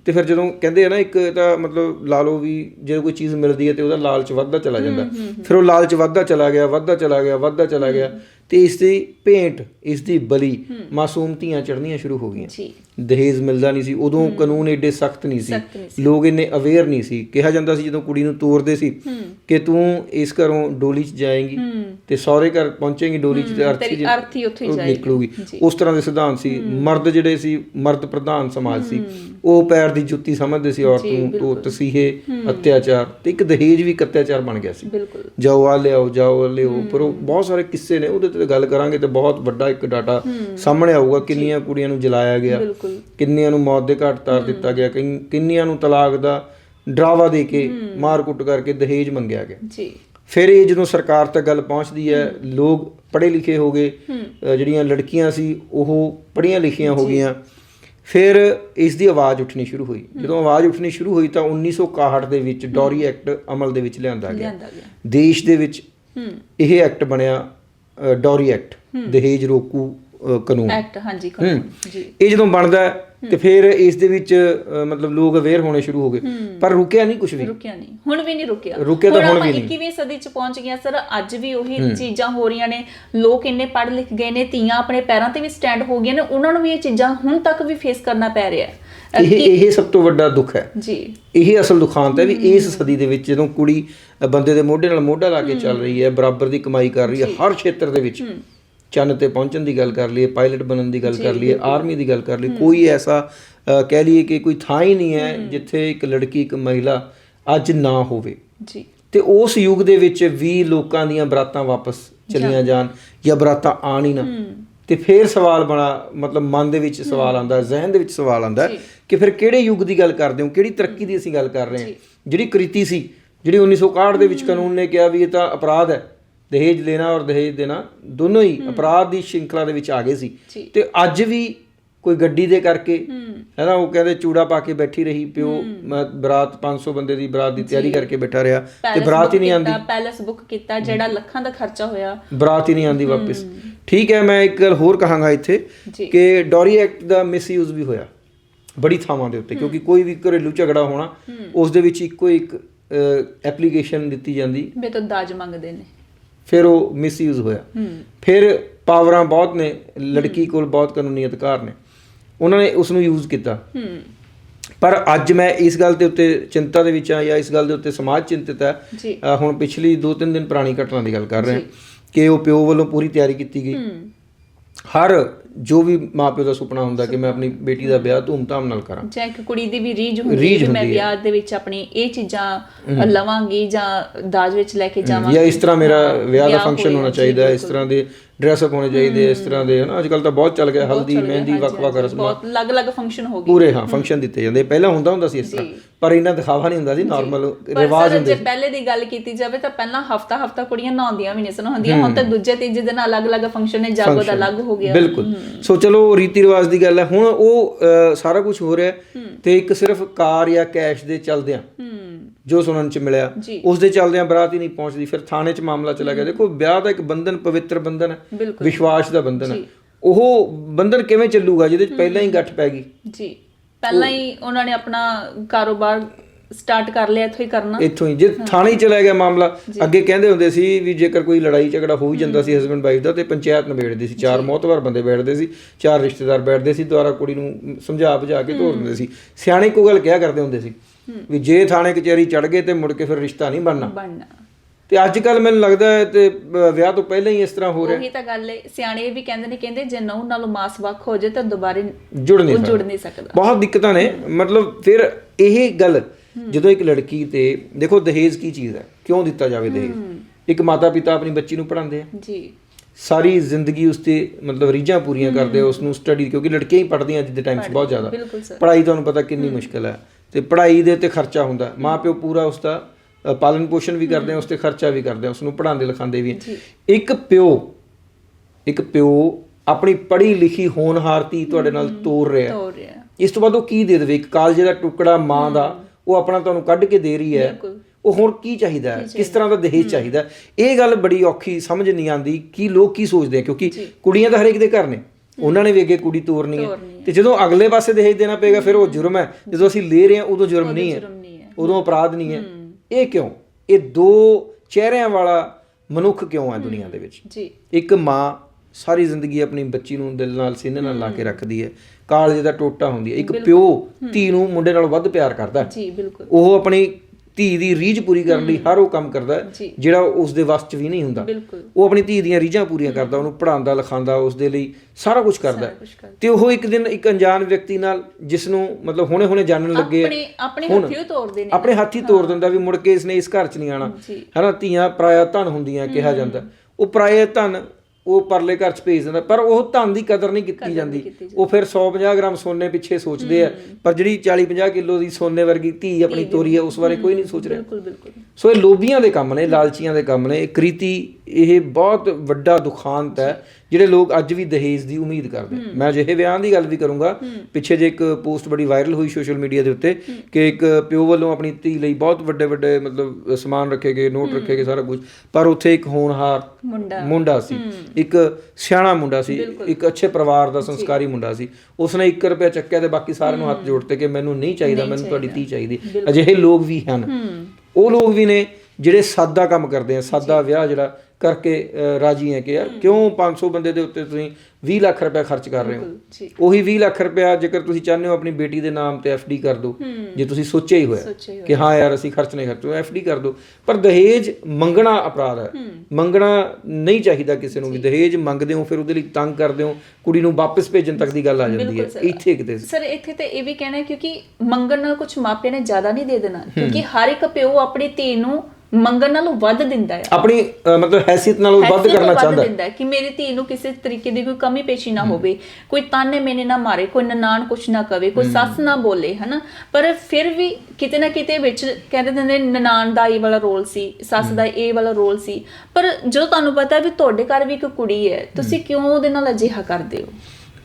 ਤੇ ਫਿਰ ਜਦੋਂ ਕਹਿੰਦੇ ਆ ਨਾ ਇੱਕ ਤਾਂ ਮਤਲਬ ਲਾ ਲਓ ਵੀ ਜੇ ਕੋਈ ਚੀਜ਼ ਮਿਲਦੀ ਹੈ ਤੇ ਉਹਦਾ ਲਾਲਚ ਵੱਧਦਾ ਚਲਾ ਜਾਂਦਾ। ਫਿਰ ਉਹ ਲਾਲਚ ਵੱਧਦਾ ਚਲਾ ਗਿਆ ਵੱਧਦਾ ਚਲਾ ਗਿਆ ਵੱਧਦਾ ਚਲਾ ਗਿਆ। ਤੇ ਇਸ ਦੀ ਭੇਂਟ ਇਸ ਦੀ ਬਲੀ ਮਾਸੂਮ ਧੀਆਂ ਚੜ੍ਹਨੀਆਂ ਸ਼ੁਰੂ ਹੋ ਗਈਆਂ। ਜੀ। ਦਹੇਜ ਮਿਲਦਾ ਨਹੀਂ ਸੀ। ਉਦੋਂ ਕਾਨੂੰਨ ਏਡੇ ਸਖਤ ਨਹੀਂ ਸੀ। ਲੋਕ ਇੰਨੇ ਅਵੇਅਰ ਨਹੀਂ ਸੀ। ਕਿਹਾ ਜਾਂਦਾ ਸੀ ਜਦੋਂ ਕੁੜੀ ਨੂੰ ਤੋਰਦੇ ਸੀ ਕਿ ਤੂੰ ਇਸ ਘਰੋਂ ਡੋਲੀ 'ਚ ਜਾਏਂਗੀ ਤੇ ਸਹੁਰੇ ਘਰ ਪਹੁੰਚੇਂਗੀ ਡੋਲੀ 'ਚ ਤੇ ਅਰਥੀ ਤੇਰੀ ਅਰਥੀ ਉੱਥੇ ਹੀ ਜਾਏਗੀ। ਨਿਕਲੂਗੀ। ਉਸ ਤਰ੍ਹਾਂ ਦੇ ਸਿਧਾਂਤ ਸੀ। ਮਰਦ ਜਿਹੜੇ ਸੀ ਮਰਦ ਪ੍ਰਧਾਨ ਸਮਾਜ ਸੀ। ਉਹ ਪੈਰ ਦੀ ਜੁੱਤੀ ਸਮਝਦੇ ਸੀ ਔਰਤ ਨੂੰ। ਤੋਂ ਤਸੀਹੇ ਅਤਿਆਚਾਰ ਤੇ ਇੱਕ ਦਹੇਜ ਵੀ ਇੱਕ ਅਤਿਆਚਾਰ ਬਣ ਗਿਆ ਸੀ। ਜਾਓ ਆ ਲਿਆਓ ਜਾਓ ਆ ਲਿਆਓ। ਪਰ ਬਹੁਤ ਸਾਰੇ ਕਿੱਸੇ ਨੇ। ਉਹਦੇ ਤੇ ਗੱਲ ਕਰਾਂਗੇ ਤੇ ਬਹੁਤ ਵੱਡਾ ਇੱਕ ਡਾਟਾ ਸਾਹਮਣੇ ਆਊਗਾ ਕਿੰਨੀਆਂ ਕੁੜੀਆਂ ਨੂੰ ਜਲਾਇਆ ਗਿਆ ਕਿੰਨੀਆਂ ਨੂੰ ਮੌਤ ਦੇ ਘਾਟ ਉਤਾਰ ਦਿੱਤਾ ਗਿਆ ਕਿੰਨੀਆਂ ਨੂੰ ਤਲਾਕ ਦਾ ਡਰਾਵਾ ਦੇ ਕੇ ਮਾਰ ਕੁੱਟ ਕਰਕੇ ਦਹੇਜ ਮੰਗਿਆ ਗਿਆ। ਜੀ। ਫਿਰ ਇਹ ਜਦੋਂ ਸਰਕਾਰ ਤੱਕ ਗੱਲ ਪਹੁੰਚਦੀ ਹੈ ਲੋਕ ਪੜ੍ਹੇ ਲਿਖੇ ਹੋ ਗਏ ਜਿਹੜੀਆਂ ਲੜਕੀਆਂ ਸੀ ਉਹ ਪੜ੍ਹੀਆਂ ਲਿਖੀਆਂ ਹੋ ਗਈਆਂ। ਫਿਰ ਇਸ ਦੀ ਆਵਾਜ਼ ਉੱਠਣੀ ਸ਼ੁਰੂ ਹੋਈ। ਜਦੋਂ ਆਵਾਜ਼ ਉੱਠਣੀ ਸ਼ੁਰੂ ਹੋਈ ਤਾਂ 1961 ਦੇ ਵਿੱਚ ਡੋਰੀ ਐਕਟ ਅਮਲ ਦੇ ਵਿੱਚ ਲਿਆਂਦਾ ਗਿਆ। ਦੇਸ਼ ਦੇ ਵਿੱਚ ਇਹ ਐਕਟ ਬਣਿਆ। ਡੋਰੀ ਐਕਟ ਦਹੇਜ ਰੋਕੂ ਕਾਨੂੰਨ। ਐਕਟ ਹਾਂਜੀ ਕਾਨੂੰਨ ਜੀ। ਇਹ ਜਦੋਂ ਬਣਦਾ ਤੇ ਫਿਰ ਇਸ ਦੇ ਵਿੱਚ ਮਤਲਬ ਲੋਕ ਅਵੇਅਰ ਹੋਣੇ ਸ਼ੁਰੂ ਹੋ ਗਏ। ਪਰ ਰੁਕਿਆ ਨਹੀਂ ਕੁਝ ਵੀ? ਰੁਕਿਆ ਨਹੀਂ। ਹੁਣ ਵੀ ਨਹੀਂ ਰੁਕਿਆ। ਰੁਕਿਆ ਤਾਂ ਹੁਣ ਵੀ ਨਹੀਂ। 21ਵੀਂ ਸਦੀ ਚ ਪਹੁੰਚ ਗਿਆ ਸਰ। ਅੱਜ ਵੀ ਉਹੀ ਚੀਜ਼ਾਂ ਹੋ ਰਹੀਆਂ ਨੇ। ਲੋਕ ਇੰਨੇ ਪੜ੍ਹ ਲਿਖ ਗਏ ਨੇ ਧੀਆਂ ਆਪਣੇ ਪੈਰਾਂ ਤੇ ਵੀ ਸਟੈਂਡ ਹੋ ਗਈਆਂ ਨੇ। ਉਹਨਾਂ ਨੂੰ ਵੀ ਇਹ ਚੀਜ਼ਾਂ ਹੁਣ ਤੱਕ ਵੀ ਫੇਸ ਕਰਨਾ ਪੈ ਰਿਹਾ ਹੈ। ਇਹ ਇਹ ਸਭ ਤੋਂ ਵੱਡਾ ਦੁੱਖ ਹੈ। ਜੀ। ਇਹ ਅਸਲ ਦੁਖਾਂਤ ਹੈ ਵੀ ਇਸ ਸਦੀ ਦੇ ਵਿੱਚ ਜਦੋਂ ਕੁੜੀ ਬੰਦੇ ਦੇ ਮੋਢੇ ਨਾਲ ਮੋਢਾ ਲਾ ਕੇ ਚੱਲ ਰਹੀ ਹੈ ਬਰਾਬਰ ਦੀ ਕਮਾਈ ਕਰ ਰਹੀ ਹੈ ਹਰ ਖੇਤਰ ਦੇ ਵਿੱਚ ਚੰਨ ਤੇ ਪਹੁੰਚਣ ਦੀ ਗੱਲ ਕਰ ਲਈਏ ਪਾਇਲਟ ਬਣਨ ਦੀ ਗੱਲ ਕਰ ਲਈਏ ਆਰਮੀ ਦੀ ਗੱਲ ਕਰ ਲਈਏ ਕੋਈ ਐਸਾ ਕਹਿ ਲਈਏ ਕਿ ਕੋਈ ਥਾਂ ਹੀ ਨਹੀਂ ਹੈ ਜਿੱਥੇ ਇੱਕ ਲੜਕੀ ਇੱਕ ਮਹਿਲਾ ਅੱਜ ਨਾ ਹੋਵੇ। ਜੀ। ਤੇ ਉਸ ਯੁੱਗ ਦੇ ਵਿੱਚ ਵੀ ਲੋਕਾਂ ਦੀਆਂ ਬਰਾਤਾਂ ਵਾਪਸ ਚਲੀਆਂ ਜਾਣ ਜਾਂ ਬਰਾਤਾਂ ਆਣ ਹੀ ਨਾ। ਤੇ ਫਿਰ ਸਵਾਲ ਬਣਾ ਮਤਲਬ ਮਨ ਦੇ ਵਿੱਚ ਸਵਾਲ ਆਂਦਾ ਜ਼ਿਹਨ ਦੇ ਵਿੱਚ ਸਵਾਲ ਆਂਦਾ ਕਿ ਫਿਰ ਕਿਹੜੇ ਯੁੱਗ ਦੀ ਗੱਲ ਕਰਦੇ ਹੋ? ਕਿਹੜੀ ਤਰੱਕੀ ਦੀ ਅਸੀਂ ਗੱਲ ਕਰ ਰਹੇ ਹਾਂ? ਜਿਹੜੀ ਕ੍ਰਿਤੀ ਸੀ ਜਿਹੜੀ 1961 ਦੇ ਵਿੱਚ ਕਾਨੂੰਨ ਨੇ ਕਿਹਾ ਵੀ ਇਹ ਤਾਂ ਅਪਰਾਧ ਹੈ। ਦਹੇਜ ਲੈਣਾ ਔਰ ਦਹੇਜ ਦੇਣਾ ਦੋਨੋਂ ਹੀ ਅਪਰਾਧ ਦੀ ਸ਼ਿੰਖਲਾ ਦੇ ਵਿੱਚ ਆ ਗਏ ਸੀ। ਤੇ ਅੱਜ ਵੀ ਕੋਈ ਗੱਡੀ ਦੇ ਕਰਕੇ ਹੈ। ਨਾ ਉਹ ਕਹਿੰਦੇ ਚੂੜਾ ਪਾ ਕੇ ਬੈਠੀ ਰਹੀ ਪਿਓ ਮੈਂ ਬਰਾਤ 500 ਬੰਦੇ ਦੀ ਬਰਾਤ ਦੀ ਤਿਆਰੀ ਕਰਕੇ ਬੈਠਾ ਰਿਹਾ ਤੇ ਬਰਾਤ ਹੀ ਨਹੀਂ ਆਂਦੀ ਪੈਲਸ ਬੁੱਕ ਕੀਤਾ ਜਿਹੜਾ ਲੱਖਾਂ ਦਾ ਖਰਚਾ ਹੋਇਆ। ਬਰਾਤ ਹੀ ਨਹੀਂ ਆਂਦੀ ਵਾਪਸ। ਠੀਕ ਹੈ ਮੈਂ ਇੱਕ ਗੱਲ ਹੋਰ ਕਹਾਂਗਾ ਇੱਥੇ। ਕਿ ਡੋਰੀ ਐਕਟ ਦਾ ਮਿਸਯੂਜ਼ ਵੀ ਹੋਇਆ ਬੜੀ ਥਾਵਾਂ ਦੇ ਉੱਤੇ ਕਿਉਂਕਿ ਕੋਈ ਵੀ ਘਰੇਲੂ ਝਗੜਾ ਹੋਣਾ ਉਸ ਦੇ ਵਿੱਚ ਇੱਕੋ ਇੱਕ ਐਪਲੀਕੇਸ਼ਨ ਦਿੱਤੀ ਜਾਂਦੀ। ਮੇਰੇ ਤੋਂ ਦਾਜ ਮੰਗਦੇ ਨੇ। ਫਿਰ ਉਹ ਮਿਸਯੂਜ਼ ਹੋਇਆ। ਫਿਰ ਪਾਵਰਾਂ ਬਹੁਤ ਨੇ ਲੜਕੀ ਕੋਲ ਬਹੁਤ ਕਾਨੂੰਨੀ ਅਧਿਕਾਰ ਨੇ। ਉਹਨਾਂ ਨੇ ਉਸ ਨੂੰ ਯੂਜ਼ ਕੀਤਾ। ਪਰ ਅੱਜ ਮੈਂ ਇਸ ਗੱਲ ਦੇ ਉੱਤੇ ਚਿੰਤਾ ਦੇ ਵਿੱਚ ਆ ਜਾਂ ਇਸ ਗੱਲ ਦੇ ਉੱਤੇ ਸਮਾਜ ਚਿੰਤਿਤ ਹੈ। ਹੁਣ ਪਿਛਲੀ 2-3 ਦਿਨ ਪੁਰਾਣੀ ਘਟਨਾ ਦੀ ਗੱਲ ਕਰ ਰਹੇ। ਹਾਂ ਕਿ ਉਹ ਪਿਓ ਵੱਲੋਂ ਪੂਰੀ ਤਿਆਰੀ ਕੀਤੀ ਗਈ। ਹਰ ਜੋ ਵੀ ਮਾਪਿਓ ਦਾ ਸੁਪਨਾ ਹੁੰਦਾ ਕਿ ਮੈਂ ਆਪਣੀ ਬੇਟੀ ਦਾ ਵਿਆਹ ਧੂਮਧਾਮ ਨਾਲ ਕਰਾਂ। ਜਾਂ ਇੱਕ ਕੁੜੀ ਦੀ ਵੀ ਰੀਝ ਹੁੰਦੀ ਹੈ ਕਿ ਮੈਂ। ਵਿਆਹ ਦੇ ਵਿੱਚ ਆਪਣੀ ਇਹ ਚੀਜ਼ਾਂ ਲਵਾਂਗੀ ਜਾਂ ਦਾਜ ਵਿੱਚ ਲੈ ਕੇ ਜਾਵਾਂਗੀ। ਜਾਂ ਇਸ ਤਰ੍ਹਾਂ ਮੇਰਾ ਵਿਆਹ ਦਾ ਫੰਕਸ਼ਨ ਹੋਣਾ ਚਾਹੀਦਾ ਇਸ। ਤਰ੍ਹਾਂ ਦੇ ਡਰੈਸ ਅਪ ਹੋਣੇ ਚਾਹੀਦੇ ਇਸ ਤਰ੍ਹਾਂ ਦੇ ਹਨਾ? ਅੱਜ ਕੱਲ ਤਾਂ ਬਹੁਤ ਚੱਲ ਗਿਆ ਹਲਦੀ ਮਹਿੰਦੀ ਵੱਖ-ਵੱਖ ਰਸਮਾਂ। ਬਹੁਤ ਅਲੱਗ-ਅਲੱਗ ਫੰਕਸ਼ਨ ਹੋ ਗਏ ਪੂਰੇ ਹਾਂ ਫੰਕਸ਼ਨ ਦਿੱਤੇ ਜਾਂਦੇ ਪਹਿਲਾਂ ਹੁੰਦਾ ਹੁੰਦਾ ਸੀ ਇਸ ਤਰ੍ਹਾਂ ਪਰ ਇਹਨਾਂ ਦਿਖਾਵਾ ਨਹੀਂ ਹੁੰਦਾ ਸੀ ਨਾਰਮਲ ਰਿਵਾਜ ਹੁੰਦੇ ਜੇ ਪਹਿਲੇ ਦੀ ਗੱਲ ਕੀਤੀ ਜਾਵੇ ਤਾਂ ਪਹਿਲਾਂ ਹਫਤਾ ਹਫਤਾ ਕੁੜੀਆਂ ਨਹਾਉਂਦੀਆਂ ਵੀ ਨਹੀਂ ਸਨ ਹੁੰਦੀਆਂ ਹੁਣ ਤਾਂ ਦੂਜੇ ਤੀਜੇ ਦਿਨ ਅਲੱਗ-ਅਲੱਗ ਫੰਕਸ਼ਨ ਨੇ ਜਾਗੋ ਦਾ ਅਲੱਗ ਹੋ ਗਿਆ। ਬਿਲਕੁਲ। ਸੋ ਚਲੋ ਰੀਤੀ ਰਿਵਾਜ ਦੀ ਗੱਲ ਹੈ। ਹੁਣ ਉਹ ਸਾਰਾ ਕੁਝ ਹੋ ਰਿਹਾ ਤੇ ਇੱਕ ਸਿਰਫ ਕਾਰ ਜਾਂ ਕੈਸ਼ ਦੇ ਚੱਲਦਿਆਂ। ਜੋ ਸੁਣਨ ਚ ਮਿਲਿਆ। ਉਸ ਦੇ ਚੱਲਦਿਆਂ ਬਰਾਤ ਹੀ ਨਹੀਂ ਪਹੁੰਚਦੀ ਫਿਰ ਥਾਣੇ ਚ ਮਾਮਲਾ ਚਲਾ ਗਿਆ। ਦੇਖੋ ਵਿਆਹ ਦਾ ਇੱਕ ਬੰਧਨ ਪਵਿੱਤਰ ਬੰਧਨ ਹੈ ਵਿਸ਼ਵਾਸ ਦਾ ਬੰਧਨ ਹੈ ਉਹ ਬੰਧਨ ਕਿਵੇਂ ਚੱਲੂਗਾ ਜਿਹਦੇ ਚ ਪਹਿਲਾਂ ਹੀ ਗੱਠ ਪੈ ਗਈ? ਜੀ। ਪਹਿਲਾਂ ਹੀ ਉਹਨਾਂ ਨੇ ਆਪਣਾ ਕਾਰੋਬਾਰ ਸਟਾਰਟ ਕਰ ਲਿਆ ਇੱਥੋਂ ਹੀ ਕਰਨਾ। ਇੱਥੋਂ ਹੀ। ਜੇ ਥਾਣੇ ਹੀ ਚਲਾ ਗਿਆ ਮਾਮਲਾ ਅੱਗੇ ਕਹਿੰਦੇ ਹੁੰਦੇ ਸੀ ਵੀ ਜੇਕਰ ਕੋਈ ਲੜਾਈ ਝਗੜਾ ਹੋ ਹੀ ਜਾਂਦਾ ਸੀ ਹਸਬੰਡ ਵਾਈਫ ਦਾ ਤੇ ਪੰਚਾਇਤ ਨਿਬੇੜਦੀ ਸੀ। ਚਾਰ ਮੋਹਤਵਾਰ ਬੰਦੇ ਬੈਠਦੇ ਸੀ ਚਾਰ ਰਿਸ਼ਤੇਦਾਰ ਬੈਠਦੇ ਸੀ ਦੁਆਰਾ ਕੁੜੀ ਨੂੰ ਸਮਝਾ ਬੁਝਾ ਕੇ ਤੋਰ ਦਿੰਦੇ ਸੀ। ਸਿਆਣੇ ਇੱਕੋ ਗੱਲ ਕਿਹਾ ਕਰਦੇ ਹੁੰਦੇ ਸੀ ਵੀ ਜੇ ਥਾਣੇ ਕਚਹਿਰੀ ਚੜ ਗਏ ਤੇ ਮੁੜ ਕੇ ਫਿਰ ਰਿਸ਼ਤਾ ਨਹੀਂ ਬਣਨਾ। ਬਣਨਾ। ਤੇ ਅੱਜ ਕੱਲ ਮੈਨੂੰ ਲੱਗਦਾ ਹੈ ਤੇ ਵਿਆਹ ਤੋਂ ਪਹਿਲਾਂ ਹੀ ਇਸ ਤਰ੍ਹਾਂ ਹੋ ਰਿਹਾ। ਉਹੀ ਤਾਂ ਗੱਲ ਹੈ ਸਿਆਣੇ ਵੀ ਕਹਿੰਦੇ ਨੇ ਕਹਿੰਦੇ ਜੇ ਨਹੁੰ ਨਾਲੋਂ ਮਾਸ ਵੱਖ ਹੋ ਜਾਏ ਤਾਂ ਦੁਬਾਰੇ ਜੁੜ ਨਹੀਂ ਸਕਦਾ। ਜੁੜ ਨਹੀਂ ਸਕਦਾ। ਬਹੁਤ ਦਿੱਕਤਾਂ ਨੇ। ਮਤਲਬ ਫਿਰ ਇਹ ਗੱਲ ਜਦੋਂ ਇੱਕ ਲੜਕੀ ਤੇ ਦੇਖੋ ਦਹੇਜ ਕੀ ਚੀਜ਼ ਹੈ? ਕਿਉਂ ਦਿੱਤਾ ਜਾਵੇ ਦਹੇਜ? ਇੱਕ ਮਾਤਾ ਪਿਤਾ ਆਪਣੀ ਬੱਚੀ ਨੂੰ ਪੜ੍ਹਾਉਂਦੇ ਆ। ਜੀ। ਸਾਰੀ ਜ਼ਿੰਦਗੀ ਉਸ ਤੇ ਮਤਲਬ ਰੀਝਾਂ ਪੂਰੀਆਂ ਕਰਦੇ ਆ ਉਸ ਨੂੰ ਸਟੱਡੀ ਕਿਉਂਕਿ ਲੜਕੀਆਂ ਹੀ ਪੜ੍ਹਦੀਆਂ ਅੱਜ ਦੇ ਟਾਈਮ 'ਚ ਬਹੁਤ ਜ਼ਿਆਦਾ। ਪੜ੍ਹਾਈ ਤੁਹਾਨੂੰ ਪਤਾ ਕਿੰਨੀ ਮੁਸ਼ਕਲ ਹੈ। ਤੇ ਪੜ੍ਹਾਈ ਦੇ ਉੱਤੇ ਖਰਚਾ ਹੁੰਦਾ ਮਾਪਿਓ ਪੂਰਾ ਉਸ ਦਾ ਪਾਲਣ ਪੋਸ਼ਣ ਵੀ ਕਰਦੇ ਆ ਉਸ ਤੇ ਖਰਚਾ ਵੀ ਕਰਦੇ ਆ ਉਸ ਨੂੰ ਪੜ੍ਹਾਉਂਦੇ ਲਿਖਾਉਂਦੇ ਵੀ ਆ। ਇੱਕ ਪਿਓ ਇੱਕ ਪਿਓ ਆਪਣੀ ਪੜ੍ਹੀ ਲਿਖੀ ਹੋਣਹਾਰ ਧੀ ਤੁਹਾਡੇ ਨਾਲ ਤੋਰ ਰਿਹਾ ਇਸ ਤੋਂ ਬਾਅਦ ਉਹ ਕੀ ਦੇ ਦੇਵੇ? ਇੱਕ ਕਾਲਜੇ ਦਾ ਟੁਕੜਾ ਮਾਂ ਦਾ ਉਹ ਆਪਣਾ ਤੁਹਾਨੂੰ ਕੱਢ ਕੇ ਦੇ ਰਹੀ ਹੈ। ਉਹ ਹੁਣ ਕੀ ਚਾਹੀਦਾ ਹੈ? ਕਿਸ ਤਰ੍ਹਾਂ ਦਾ ਦਹੇਜ ਚਾਹੀਦਾ? ਇਹ ਗੱਲ ਬੜੀ ਔਖੀ ਸਮਝ ਨਹੀਂ ਆਉਂਦੀ ਕਿ ਲੋਕ ਕੀ ਸੋਚਦੇ ਆ ਕਿਉਂਕਿ ਕੁੜੀਆਂ ਤਾਂ ਹਰੇਕ ਦੇ ਘਰ ਨੇ। ਉਹਨਾਂ ਨੇ ਵੀ ਅੱਗੇ ਕੁੜੀ ਤੋਰਨੀ ਹੈ। ਤੇ ਜਦੋਂ ਅਗਲੇ ਪਾਸੇ ਦਹੇਜ ਦੇਣਾ ਪਏਗਾ ਫਿਰ ਉਹ ਜੁਰਮ ਹੈ। ਜਦੋਂ ਅਸੀਂ ਲੈ ਰਹੇ ਹਾਂ ਉਦੋਂ ਜੁਰਮ ਨਹੀਂ ਹੈ। ਜੁਰਮ ਨਹੀਂ ਹੈ। ਉਦੋਂ ਅਪਰਾਧ ਨਹੀਂ ਹੈ। ਇਹ ਕਿਉਂ? ਇਹ ਦੋ ਚਿਹਰਿਆਂ ਵਾਲਾ ਮਨੁੱਖ ਕਿਉਂ ਹੈ ਦੁਨੀਆ ਦੇ ਵਿੱਚ? ਜੀ। ਇੱਕ ਮਾਂ ਸਾਰੀ ਜ਼ਿੰਦਗੀ ਆਪਣੀ ਬੱਚੀ ਨੂੰ ਦਿਲ ਨਾਲ ਸੀਨੇ ਨਾਲ ਲਾ ਕੇ ਰੱਖਦੀ ਹੈ। ਕਾਲਜੇ ਦਾ ਟੋਟਾ ਹੁੰਦੀ ਹੈ। ਇੱਕ ਪਿਓ ਧੀ ਨੂੰ ਮੁੰਡੇ ਨਾਲੋਂ ਵੱਧ ਪਿਆਰ ਕਰਦਾ ਹੈ। ਜੀ ਬਿਲਕੁਲ। ਉਹ ਆਪਣੀ ਧੀ ਦੀ ਰੀਝ ਪੂਰੀ ਕਰਨ ਲਈ ਹਰ ਉਹ ਕੰਮ ਕਰਦਾ। ਜਿਹੜਾ ਉਸ ਦੇ ਵੱਸ 'ਚ ਵੀ ਨਹੀਂ ਹੁੰਦਾ। ਉਹ ਆਪਣੀ ਧੀ ਦੀਆਂ ਰੀਝਾਂ ਪੂਰੀਆਂ ਕਰਦਾ ਉਹਨੂੰ ਪੜ੍ਹਾਉਂਦਾ ਲਿਖਾਉਂਦਾ ਉਸ ਦੇ ਲਈ ਸਾਰਾ ਕੁਝ ਕਰਦਾ ਤੇ ਉਹ ਇੱਕ ਦਿਨ ਇੱਕ ਅਣਜਾਣ ਵਿਅਕਤੀ ਨਾਲ ਜਿਸ ਨੂੰ ਮਤਲਬ ਹੁਣੇ ਹੁਣੇ ਜਾਣਨ ਲੱਗੇ ਆਪਣੇ ਆਪਣੇ ਹੱਥੀਂ ਤੋੜਦੇ ਨੇ। ਆਪਣੇ ਹੱਥੀ ਤੋੜ ਦਿੰਦਾ ਵੀ ਮੁੜ ਕੇ ਇਸਨੇ ਇਸ ਘਰ 'ਚ ਨਹੀਂ ਆਣਾ ਹਨਾ ਧੀਆਂ ਪਰਾਇਆ ਧਨ ਹੁੰਦੀਆਂ ਕਿਹਾ ਜਾਂਦਾ। ਉਹ ਪਰਾਇਆ ਧਨ ਉਹ ਪਰਲੇ ਘਰ 'ਚ ਭੇਜ ਦਿੰਦਾ ਪਰ ਉਹ ਧਨ ਦੀ ਕਦਰ ਨਹੀਂ ਕੀਤੀ ਜਾਂਦੀ। ਉਹ ਫਿਰ 150 ਗ੍ਰਾਮ ਸੋਨੇ ਪਿੱਛੇ ਸੋਚਦੇ ਆ ਪਰ ਜਿਹੜੀ 40-50 ਕਿਲੋ ਦੀ ਸੋਨੇ ਵਰਗੀ ਧੀ ਆਪਣੀ ਤੋਰੀ ਹੈ ਉਸ ਬਾਰੇ ਕੋਈ ਨਹੀਂ ਸੋਚ ਰਿਹਾ। ਬਿਲਕੁਲ ਬਿਲਕੁਲ। ਸੋ ਇਹ ਲੋਭੀਆਂ ਦੇ ਕੰਮ ਨੇ ਲਾਲਚੀਆਂ ਦੇ ਕੰਮ ਨੇ ਇਹ ਕ੍ਰੀਤੀ ਇਹ ਬਹੁਤ ਵੱਡਾ ਦੁਖਾਂਤ ਹੈ। ਜਿਹੜੇ ਲੋਕ ਅੱਜ ਵੀ ਦਹੇਜ ਦੀ ਉਮੀਦ ਕਰਦੇ। ਮੈਂ ਅਜਿਹੇ ਵਿਆਹਾਂ ਦੀ ਗੱਲ ਵੀ ਕਰੂੰਗਾ ਪਿੱਛੇ ਜੇ ਇੱਕ ਪੋਸਟ ਬੜੀ ਵਾਇਰਲ ਹੋਈ ਸੋਸ਼ਲ ਮੀਡੀਆ ਦੇ ਉੱਤੇ ਕਿ ਇੱਕ ਪਿਓ ਵੱਲੋਂ ਆਪਣੀ ਧੀ ਲਈ ਬਹੁਤ ਵੱਡੇ ਵੱਡੇ ਮਤਲਬ ਸਮਾਨ ਰੱਖੇ ਗਏ ਨੋਟ ਰੱਖੇ ਗਏ ਸਾਰਾ ਕੁਝ ਪਰ ਉੱਥੇ ਇੱਕ ਹੋਣਹਾਰ ਮੁੰਡਾ। ਮੁੰਡਾ ਸੀ। ਇੱਕ ਸਿਆਣਾ ਮੁੰਡਾ ਸੀ। ਇੱਕ ਅੱਛੇ ਪਰਿਵਾਰ ਦਾ ਸੰਸਕਾਰੀ ਮੁੰਡਾ ਸੀ। ਉਸਨੇ 1 ਰੁਪਿਆ ਚੱਕਿਆ ਤੇ ਬਾਕੀ ਸਾਰਿਆਂ ਨੂੰ ਹੱਥ ਜੋੜਤੇ ਕਿ ਮੈਨੂੰ ਨਹੀਂ ਚਾਹੀਦਾ ਮੈਨੂੰ ਤੁਹਾਡੀ ਧੀ ਚਾਹੀਦੀ। ਅਜਿਹੇ ਲੋਕ ਵੀ ਹਨ। ਉਹ ਲੋਕ ਵੀ ਨੇ ਜਿਹੜੇ ਸਾਦਾ ਕੰਮ ਕਰਦੇ ਆ ਸਾਦਾ ਵਿਆਹ ਜਿਹੜਾ ਕਰਕੇ ਰਾਜੀ ਹੈ ਕਿ ਯਾਰ ਕਿਉਂ 500 ਬੰਦੇ ਦੇ ਉੱਤੇ ਤੁਸੀਂ 20 ਲੱਖ ਰੁਪਏ ਖਰਚ ਕਰ ਰਹੇ ਹੋ? ਉਹੀ 20 ਲੱਖ ਰੁਪਇਆ ਜੇਕਰ ਤੁਸੀਂ ਚਾਹੁੰਦੇ ਹੋ ਆਪਣੀ ਬੇਟੀ ਦੇ ਨਾਮ ਤੇ ਡੀ ਕਰ ਦਿਓ ਜੇ ਤੁਸੀਂ ਸੋਚਿਆ ਹੀ ਹੋਇਆ ਕਿ ਹਾਂ ਯਾਰ ਅਸੀਂ ਖਰਚ ਨਹੀਂ ਖਰਚੋ ਡੀ ਕਰ ਦਿਓ ਪਰ ਦਹੇਜ ਮੰਗਣਾ ਅਪਰਾਧ ਹੈ। ਮੰਗਣਾ ਨਹੀਂ ਚਾਹੀਦਾ ਕਿਸੇ ਨੂੰ ਵੀ। ਦਹੇਜ ਮੰਗਦੇ ਹੋ ਫਿਰ ਉਹਦੇ ਲਈ ਤੰਗ ਕਰਦੇ ਹੋ ਕੁੜੀ ਨੂੰ ਵਾਪਸ ਭੇਜਣ ਤੱਕ ਦੀ ਗੱਲ ਆ ਜਾਂਦੀ ਹੈ। ਇੱਥੇ ਕਿਤੇ ਸਰ ਇੱਥੇ ਤੇ ਇਹ ਵੀ ਕਹਿਣਾ ਹੈ ਕਿਉਂਕਿ ਮੰਗਣ ਨਾਲ ਕੁਝ ਮਾਪਿਆਂ ਨੇ ਜ਼ਿਆਦਾ ਨਹੀਂ ਦੇ ਦੇਣਾ। ਕਿਉਂਕਿ ਹਰ ਇੱਕ ਪਿਓ ਆਪਣੀ ਧੀ ਨੂੰ ਮੰਗਣ ਨਾਲੋਂ ਵੱਧ ਦਿੰਦਾ ਹੈ ਆਪਣੀ ਮਤਲਬ ਹੈਸੀਅਤ ਨਾਲੋਂ ਵੱਧ ਹੈਸੀਅਤ ਕਰਨਾ ਚਾਹੁੰਦਾ। ਹੈ। ਦਿੰਦਾ ਹੈ ਕਿ ਮੇਰੀ ਧੀ ਨੂੰ ਕਿਸੇ ਤਰੀਕੇ ਦੀ ਕੋਈ ਕਮੀ ਪੇਸ਼ੀ ਨਾ ਹੋਵੇ ਕੋਈ ਤਾਨੇ ਮੇਨੇ ਨਾ ਮਾਰੇ ਕੋਈ ਨਨਾਣ ਕੁਛ ਨਾ ਕਵੇ ਕੋਈ ਸੱਸ ਨਾ ਬੋਲੇ ਹਨਾ? ਪਰ ਫਿਰ ਵੀ ਕਿਤੇ ਨਾ ਕਿਤੇ ਵਿੱਚ ਕਹਿੰਦੇ ਦਿੰਦੇ ਨਨਾਣ ਦਾ ਇਹ ਵਾਲਾ ਰੋਲ ਸੀ ਸੱਸ ਦਾ ਇਹ ਵਾਲਾ ਰੋਲ ਸੀ। ਪਰ ਜਦੋਂ ਤੁਹਾਨੂੰ ਪਤਾ ਵੀ ਤੁਹਾਡੇ ਘਰ ਵੀ ਇੱਕ ਕੁੜੀ ਹੈ ਤੁਸੀਂ ਕਿਉਂ ਉਹਦੇ ਨਾਲ ਅਜਿਹਾ ਕਰਦੇ ਹੋ?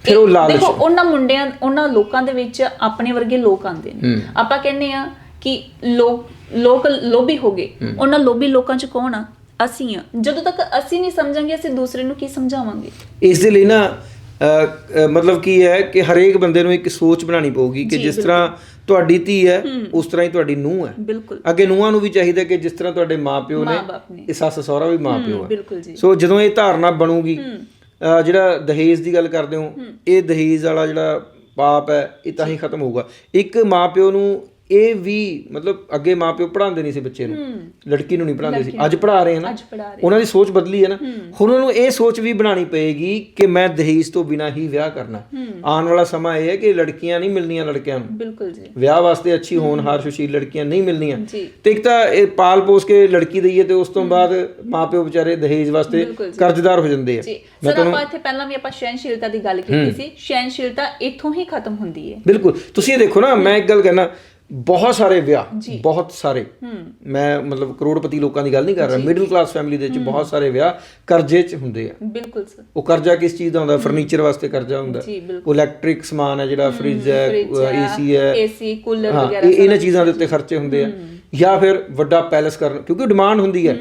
ਫਿਰ ਉਹ ਇਹ- ਲਾਲਚ। ਦੇਖੋ ਉਹਨਾਂ ਮੁੰਡਿਆਂ ਉਹਨਾਂ ਲੋਕਾਂ ਦੇ ਵਿੱਚ ਆਪਣੇ ਵਰਗੇ ਲੋਕ ਆਉਂਦੇ ਨੇ। ਆਪਾਂ ਕਹਿੰਦੇ ਆ ਕਿ ਲੋਕ ਲੋਕ ਲੋਭੀ ਹੋ ਗਏ। ਉਹਨਾਂ ਲੋਭੀ ਲੋਕਾਂ ਚ ਕੌਣ ਆ? ਅਸੀਂ ਆ। ਜਦੋਂ ਤੱਕ ਅਸੀਂ ਨਹੀਂ ਸਮਝਾਂਗੇ ਅਸੀਂ ਦੂਸਰੇ ਨੂੰ ਕੀ ਸਮਝਾਵਾਂਗੇ? ਇਸ ਦੇ ਲਈ ਨਾ ਮਤਲਬ ਕੀ ਹੈ ਕਿ ਹਰੇਕ ਬੰਦੇ ਨੂੰ ਇੱਕ ਸੋਚ ਬਣਾਉਣੀ ਪਊਗੀ ਕਿ ਜਿਸ ਤਰ੍ਹਾਂ ਤੁਹਾਡੀ ਧੀ ਹੈ ਉਸ ਤਰ੍ਹਾਂ ਹੀ ਤੁਹਾਡੀ ਨੂੰਹ ਹੈ। ਅੱਗੇ ਨੂੰਹਾਂ ਨੂੰ ਵੀ ਚਾਹੀਦਾ ਕਿ ਜਿਸ ਤਰ੍ਹਾਂ ਤੁਹਾਡੇ ਮਾਪਿਓ ਨੇ ਮਾਂ-ਬਾਪ ਨੇ। ਇਹ ਸੱਸ ਸਹੁਰਾ ਵੀ ਮਾਪਿਓ ਹੈ ਸੋ ਜਦੋਂ ਇਹ ਧਾਰਨਾ ਬਣੂਗੀ ਜਿਹੜਾ ਦਹੇਜ ਦੀ ਗੱਲ ਕਰਦੇ ਹੋ ਇਹ ਦਹੇਜ ਵਾਲਾ ਜਿਹੜਾ ਪਾਪ ਹੈ ਇਹ ਤਾਂ ਹੀ ਖਤਮ ਹੋਊਗਾ। ਇੱਕ ਮਾਪਿਓ ਨੂੰ ਇਹ ਵੀ ਮਤਲਬ ਅੱਗੇ ਮਾਪਿਓ ਪੜਾਉਂਦੇ ਨਹੀਂ ਸੀ ਬੱਚੇ ਨੂੰ। ਲੜਕੀ ਨੂੰ ਨਹੀਂ ਪੜਾਉਂਦੇ ਸੀ। ਅੱਜ ਪੜਾ ਰਹੇ ਹਨ ਅੱਜ ਪੜਾ ਰਹੇ ਉਹਨਾਂ ਦੀ ਸੋਚ ਬਦਲੀ ਹੈ ਨਾ। ਹੁਣ ਉਹਨਾਂ ਨੂੰ ਇਹ ਸੋਚ ਵੀ ਬਣਾਉਣੀ ਪਏਗੀ ਕਿ ਮੈਂ ਦਹੇਜ ਤੋਂ ਬਿਨਾ ਹੀ ਵਿਆਹ ਕਰਨਾ। ਆਉਣ ਵਾਲਾ ਸਮਾਂ ਇਹ ਹੈ ਕਿ ਲੜਕੀਆਂ ਨਹੀਂ ਮਿਲਣੀਆਂ ਲੜਕਿਆਂ ਨੂੰ। ਬਿਲਕੁਲ ਜੀ। ਵਿਆਹ ਵਾਸਤੇ ਅੱਛੀ ਹੋਣਹਾਰ ਸੁਸ਼ੀਲ ਲੜਕੀਆਂ ਨਹੀਂ ਮਿਲਣੀਆਂ। ਤੇ ਇੱਕ ਤਾਂ ਇਹ ਪਾਲ ਪੋਸ ਕੇ ਲੜਕੀ ਦਈਏ ਤੇ ਉਸ ਤੋਂ ਬਾਅਦ ਮਾਪਿਓ ਵਿਚਾਰੇ ਦਹੇਜ ਵਾਸਤੇ। ਕਰਜ਼ਦਾਰ ਹੋ ਜਾਂਦੇ ਆ। ਜੀ। ਸਰ ਆਪਾਂ ਇੱਥੇ ਪਹਿਲਾਂ ਵੀ ਆਪਾਂ ਸਹਿਨਸ਼ੀਲਤਾ ਦੀ ਗੱਲ ਕੀਤੀ ਸੀ। ਸਹਿਨਸ਼ੀਲਤਾ ਇੱਥੋਂ ਹੀ ਖਤਮ ਹੁੰਦੀ ਹੈ। ਬਿਲਕੁਲ। ਤੁਸੀਂ ਇਹ ਦੇਖੋ ਨਾ ਮੈਂ ਇੱਕ ਗੱਲ ਕਹਿਣਾ। ਬਹੁਤ ਸਾਰੇ ਵਿਆਹ ਬਹੁਤ ਸਾਰੇ। ਮੈਂ ਮਤਲਬ ਕਰੋੜਪਤੀ ਲੋਕਾਂ ਦੀ ਗੱਲ ਨਹੀਂ ਕਰ ਰਿਹਾ। ਮਿਡਲ ਕਲਾਸ ਫੈਮਿਲੀ ਦੇ ਵਿੱਚ ਬਹੁਤ ਸਾਰੇ ਵਿਆਹ ਕਰਜ਼ੇ 'ਚ ਹੁੰਦੇ ਆ। ਬਿਲਕੁਲ ਸਰ। ਉਹ ਕਰਜ਼ਾ ਕਿਸ ਚੀਜ਼ ਦਾ ਹੁੰਦਾ? ਫਰਨੀਚਰ ਵਾਸਤੇ ਕਰਜ਼ਾ ਹੁੰਦਾ। ਇਲੈਕਟ੍ਰਿਕ ਸਮਾਨ ਹੈ ਜਿਹੜਾ ਫ੍ਰਿਜ ਹੈ ਏਸੀ ਹੈ ਏਸੀ ਕੂਲਰ ਵਗੈਰਾ ਇਹ ਇਹਨਾਂ ਚੀਜ਼ਾਂ ਦੇ ਉੱਤੇ ਖਰਚੇ ਹੁੰਦੇ ਆ। ਜਾਂ ਫਿਰ ਵੱਡਾ ਪੈਲਸ ਕਰਨ ਕਿਉਂਕਿ ਡਿਮਾਂਡ ਹੁੰਦੀ ਹੈ।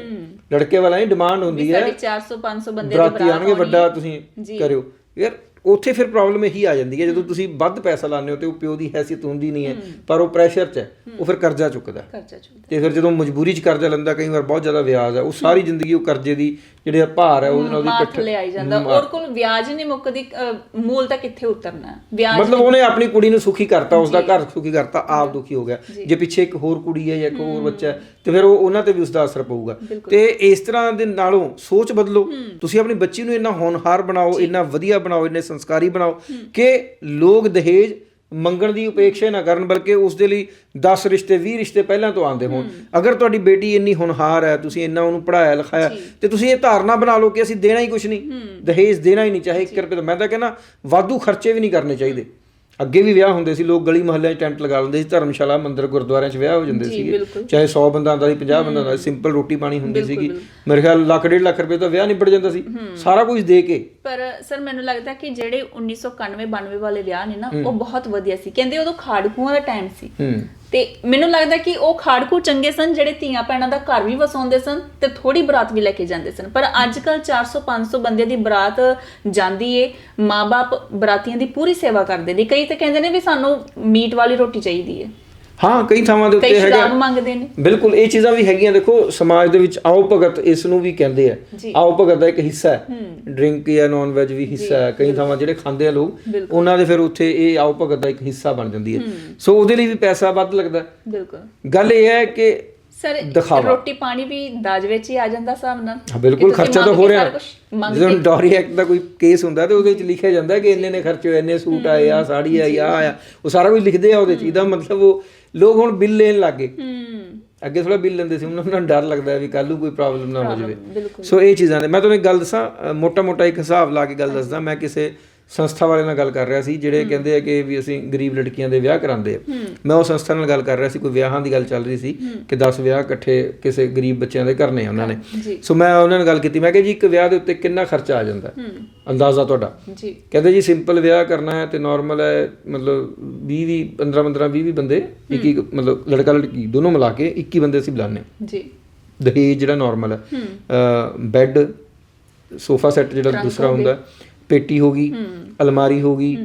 ਲੜਕੇ ਵਾਲਾ ਹੀ ਡਿਮਾਂਡ ਹੁੰਦੀ ਹੈ। ਸਾਡੇ 400 500 ਬੰਦੇ ਦੀ ਬਰਾਤ ਆਣਗੇ ਵੱਡਾ ਤੁਸੀਂ ਕਰਿਓ। ਯਾਰ ਉੱਥੇ ਫਿਰ ਪ੍ਰੋਬਲਮ ਇਹੀ ਆ ਜਾਂਦੀ ਹੈ ਜਦੋਂ ਤੁਸੀਂ ਵੱਧ ਪੈਸਾ ਲਾਉਂਦੇ ਹੋ ਤੇ ਉਹ ਪਿਓ ਦੀ ਹੈਸੀਅਤ ਹੁੰਦੀ ਨਹੀਂ ਹੈ ਪਰ ਉਹ ਪ੍ਰੈਸ਼ਰ 'ਚ ਹੈ ਉਹ ਫਿਰ ਕਰਜ਼ਾ ਚੁੱਕਦਾ। ਖਰਚਾ ਚੁੱਕਦਾ ਤੇ ਫਿਰ ਜਦੋਂ ਮਜਬੂਰੀ 'ਚ ਕਰਜ਼ਾ ਲੈਂਦਾ ਕਈ ਵਾਰ ਬਹੁਤ ਜ਼ਿਆਦਾ ਵਿਆਜ ਹੈ ਉਹ ਸਾਰੀ ਜ਼ਿੰਦਗੀ ਉਹ ਕਰਜ਼ੇ ਦੀ ਜਿਹੜੇ ਭਾਰ ਹੈ ਉਹਦੇ ਨਾਲ ਉਹਦੀ ਪਿੱਠ ਥੱਲੇ ਆਈ ਜਾਂਦਾ। ਔਰ ਕੋਲ ਵਿਆਜ ਨਹੀਂ ਮੁੱਕਦੀ ਅ, ਮੂਲ ਤਾਂ ਕਿੱਥੇ ਉਤਰਨਾ? ਵਿਆਜ ਮਤਲਬ ਉਹਨੇ ਆਪਣੀ ਕੁੜੀ ਨੂੰ ਸੁਖੀ ਕਰਤਾ ਉਸਦਾ ਘਰ ਸੁਖੀ ਕਰਤਾ ਆਪ ਦੁਖੀ ਹੋ ਗਿਆ। ਜੇ। ਪਿੱਛੇ ਇੱਕ ਹੋਰ ਕੁੜੀ ਹੈ ਜਾਂ ਇੱਕ ਹੋਰ ਬੱਚਾ ਹੈ ਤੇ ਫਿਰ ਉਹ ਉਹਨਾਂ ਤੇ ਵੀ ਉਸਦਾ ਅਸਰ ਪਊਗਾ। ਤੇ ਇਸ ਤਰ੍ਹਾਂ ਦੇ ਨਾਲੋਂ ਸੋਚ ਬਦਲੋ। ਤੁਸੀਂ ਆਪਣੀ ਬੱਚੀ ਨੂੰ ਇੰਨਾ ਹੋਣਹਾਰ ਬਣਾਓ ਇੰਨਾ ਵਧੀਆ ਬਣਾਓ ਇੰਨੇ ਸੰਸਕਾਰੀ ਬਣਾਓ ਕਿ ਲੋਕ ਦਹੇਜ ਮੰਗਣ ਦੀ ਹੀ ਨਾ ਕਰਨ ਬਲਕਿ ਉਸ ਦੇ ਲਈ 10 ਰਿਸ਼ਤੇ 20 ਰਿਸ਼ਤੇ ਪਹਿਲਾਂ ਤੋਂ ਆਉਂਦੇ ਹੋਣ। ਅਗਰ ਤੁਹਾਡੀ ਬੇਟੀ ਇੰਨੀ ਹੋਣਹਾਰ ਹੈ ਤੁਸੀਂ ਇੰਨਾ ਉਹਨੂੰ ਪੜਾਇਆ ਲਿਖਾਇਆ ਤੇ ਤੁਸੀਂ ਇਹ ਧਾਰਨਾ ਬਣਾ ਲਓ ਕਿ ਅਸੀਂ ਦੇਣਾ ਹੀ ਕੁਝ ਨਹੀਂ। ਦਹੇਜ ਦੇਣਾ ਹੀ ਨਹੀਂ ਚਾਹੇ 1 ਰੁਪਏ ਦਾ। ਮੈਂ ਤਾਂ ਕਹਿੰਦਾ ਵਾਧੂ ਖਰਚੇ ਵੀ ਨਹੀਂ ਕਰਨੇ ਚਾਹੀਦੇ। ਅੱਗੇ ਵੀ ਵਿਆਹ ਹੁੰਦੇ ਸੀ ਲੋਕ ਗਲੀ ਮੁਹੱਲਿਆਂ 'ਚ ਟੈਂਟ ਲਗਾ ਲੈਂਦੇ ਸੀ ਧਰਮਸ਼ਾਲਾ ਮੰਦਿਰ ਗੁਰਦੁਆਰਿਆਂ 'ਚ ਵਿਆਹ ਹੋ ਜਾਂਦੇ ਸੀਗੇ। ਚਾਹੇ 100 ਬੰਦਾ ਆਉਂਦਾ ਸੀ 50 ਬੰਦਾ ਆਉਂਦਾ ਸੀ ਸਿੰਪਲ ਰੋਟੀ ਪਾਣੀ ਹੁੰਦੀ ਸੀਗੀ। ਮੇਰੇ ਖਿਆਲ ਲੱਖ ਡੇਢ ਲੱਖ ਰੁਪਏ ਦਾ ਵਿਆਹ ਨਿਬੜ ਜਾਂਦਾ ਸੀ। ਸਾਰਾ ਕੁਝ ਦੇ ਕੇ। ਪਰ ਸਰ ਮੈਨੂੰ ਲੱਗਦਾ ਕਿ ਜਿਹੜੇ 1991 92 ਵਾਲੇ ਵਿਆਹ ਨੇ ਨਾ ਉਹ ਬਹੁਤ ਵਧੀਆ ਸੀ। ਕਹਿੰਦੇ ਉਦੋਂ ਖਾੜਕੂਆਂ ਦਾ ਟਾਈਮ ਸੀ। ਤੇ ਮੈਨੂੰ ਲੱਗਦਾ ਕਿ ਉਹ ਖਾੜਕੂ ਚੰਗੇ ਸਨ, ਜਿਹੜੇ ਧੀਆਂ ਭੈਣਾਂ ਦਾ ਘਰ ਵੀ ਵਸਾਉਂਦੇ ਸਨ ਤੇ ਥੋੜੀ ਬਰਾਤ ਵੀ ਲੈ ਕੇ ਜਾਂਦੇ ਸਨ। ਪਰ ਅੱਜ ਕੱਲ 400 500 ਬੰਦੇ ਦੀ ਬਰਾਤ ਜਾਂਦੀ ਏ ਮਾਪੇ ਬਰਾਤੀਆਂ ਦੀ ਪੂਰੀ ਸੇਵਾ ਕਰਦੇ ਨੇ। ਕਈ ਤਾਂ ਕਹਿੰਦੇ ਨੇ ਵੀ ਸਾਨੂੰ ਮੀਟ ਵਾਲੀ ਰੋਟੀ ਚਾਹੀਦੀ ਏ। ਹਾਂ ਕਈ ਥਾਵਾਂ ਦੇ ਉੱਤੇ ਹੈਗਾ। ਸ਼ਰਾਬ ਮੰਗਦੇ ਨੇ। ਬਿਲਕੁਲ ਇਹ ਚੀਜ਼ਾਂ ਵੀ ਹੈਗੀਆਂ। ਦੇਖੋ ਸਮਾਜ ਦੇ ਵਿੱਚ ਆਓ ਭਗਤ ਇਸ ਨੂੰ ਵੀ ਕਹਿੰਦੇ ਆ। ਆਓ ਭਗਤ ਦਾ ਇੱਕ ਹਿੱਸਾ ਹੈ। ਡਰਿੰਕ ਜਾਂ ਨਾਨ ਵੈਜ ਵੀ ਹਿੱਸਾ ਹੈ। ਕਈ ਥਾਵਾਂ ਜਿਹੜੇ ਖਾਂਦੇ ਆ ਲੋਕ ਉਹਨਾਂ ਦੇ ਫਿਰ ਉੱਥੇ ਇਹ ਆਓ ਭਗਤ ਦਾ ਇੱਕ ਹਿੱਸਾ ਬਣ ਜਾਂਦੀ ਹੈ। ਸੋ ਉਹਦੇ ਲਈ ਵੀ ਪੈਸਾ ਵੱਧ ਲੱਗਦਾ। ਬਿਲਕੁਲ। ਗੱਲ ਇਹ ਹੈ ਕਿ ਸਰ। ਰੋਟੀ ਪਾਣੀ ਵੀ ਦਾਜ ਵਿੱਚ ਹੀ ਆ ਜਾਂਦਾ ਹਿਸਾਬ ਨਾਲ ਹਾਂ ਬਿਲਕੁਲ ਖਰਚਾ ਤਾਂ ਹੋ ਰਿਹਾ। ਜਦੋਂ ਡੌਰੀ ਐਕਟ ਦਾ ਕੋਈ ਕੇਸ ਹੁੰਦਾ ਤੇ ਉਹਦੇ ਵਿੱਚ ਲਿਖਿਆ ਜਾਂਦਾ ਕਿ ਇੰਨੇ ਨੇ ਖਰਚੇ ਹੋਏ ਇੰਨੇ ਸੂਟ ਆਏ ਆ ਸਾੜੀ ਆਈ ਆ ਆਇਆ। ਉਹ ਸਾਰਾ ਕੁਝ ਲਿਖਦੇ ਆ ਉਹਦੇ ਚ। ਇਹਦਾ ਮਤਲਬ ਉਹ ਲੋਕ ਹੁਣ ਬਿੱਲ ਲੈਣ ਲੱਗੇ ਹੂੰ। ਅੱਗੇ ਥੋੜਾ ਬਿੱਲ ਲੈਂਦੇ ਸੀ ਉਹਨਾਂ ਨੂੰ ਡਰ ਲੱਗਦਾ ਵੀ ਕੱਲ ਨੂੰ ਕੋਈ ਪ੍ਰੋਬਲਮ ਨਾ ਹੋ ਜਾਵੇ। ਸੋ ਇਹ ਚੀਜ਼ਾਂ ਨੇ। ਮੈਂ ਤੁਹਾਨੂੰ ਇੱਕ ਗੱਲ ਦੱਸਾਂ ਮੋਟਾ ਮੋਟਾ ਇੱਕ ਹਿਸਾਬ ਲਾ ਕੇ ਗੱਲ ਦੱਸਦਾ। ਮੈਂ ਕਿਸੇ ਸੰਸਥਾ ਵਾਲੇ ਨਾਲ ਗੱਲ ਕਰ ਰਿਹਾ ਸੀ ਜਿਹੜੇ ਕਹਿੰਦੇ ਆ ਕਿ ਵੀ ਅਸੀਂ ਗਰੀਬ ਲੜਕੀਆਂ ਦੇ ਵਿਆਹ ਕਰਾਉਂਦੇ ਆ। ਮੈਂ ਉਹ ਸੰਸਥਾ ਨਾਲ ਗੱਲ ਕਰ ਰਿਹਾ ਸੀ ਕੋਈ ਵਿਆਹਾਂ ਦੀ ਗੱਲ ਚੱਲ ਰਹੀ ਸੀ ਕਿ 10 ਵਿਆਹ ਇਕੱਠੇ ਕਿਸੇ ਗਰੀਬ ਬੱਚਿਆਂ ਦੇ ਕਰਨੇ ਆ ਉਹਨਾਂ ਨੇ। ਸੋ ਮੈਂ ਉਹਨਾਂ ਨਾਲ ਗੱਲ ਕੀਤੀ ਮੈਂ ਕਿਹਾ ਜੀ ਇੱਕ ਵਿਆਹ ਦੇ ਉੱਤੇ ਕਿੰਨਾ ਖਰਚਾ ਆ ਜਾਂਦਾ? ਅੰਦਾਜ਼ਾ ਤੁਹਾਡਾ? ਜੀ। ਕਹਿੰਦੇ ਜੀ ਸਿੰਪਲ ਵਿਆਹ ਕਰਨਾ ਹੈ ਤੇ ਨਾਰਮਲ ਹੈ ਮਤਲਬ 20 20 15 15 20 20 ਬੰਦੇ ਇੱਕ ਇੱਕ ਮਤਲਬ ਲੜਕਾ ਲੜਕੀ ਦੋਨੋਂ ਮਿਲਾ ਕੇ 21 ਬੰਦੇ ਅਸੀਂ ਹਾਂ। ਜੀ। ਦਹੇਜ ਜਿਹੜਾ ਨਾਰਮਲ ਹੈ ਬੈੱਡ ਸੋਫਾ ਸੈੱਟ ਜਿਹੜਾ ਦੂਸਰਾ ਹੁੰਦਾ ਪੇਟੀ ਹੋ ਗਈ ਅਲਮਾਰੀ ਹੋ ਗਈ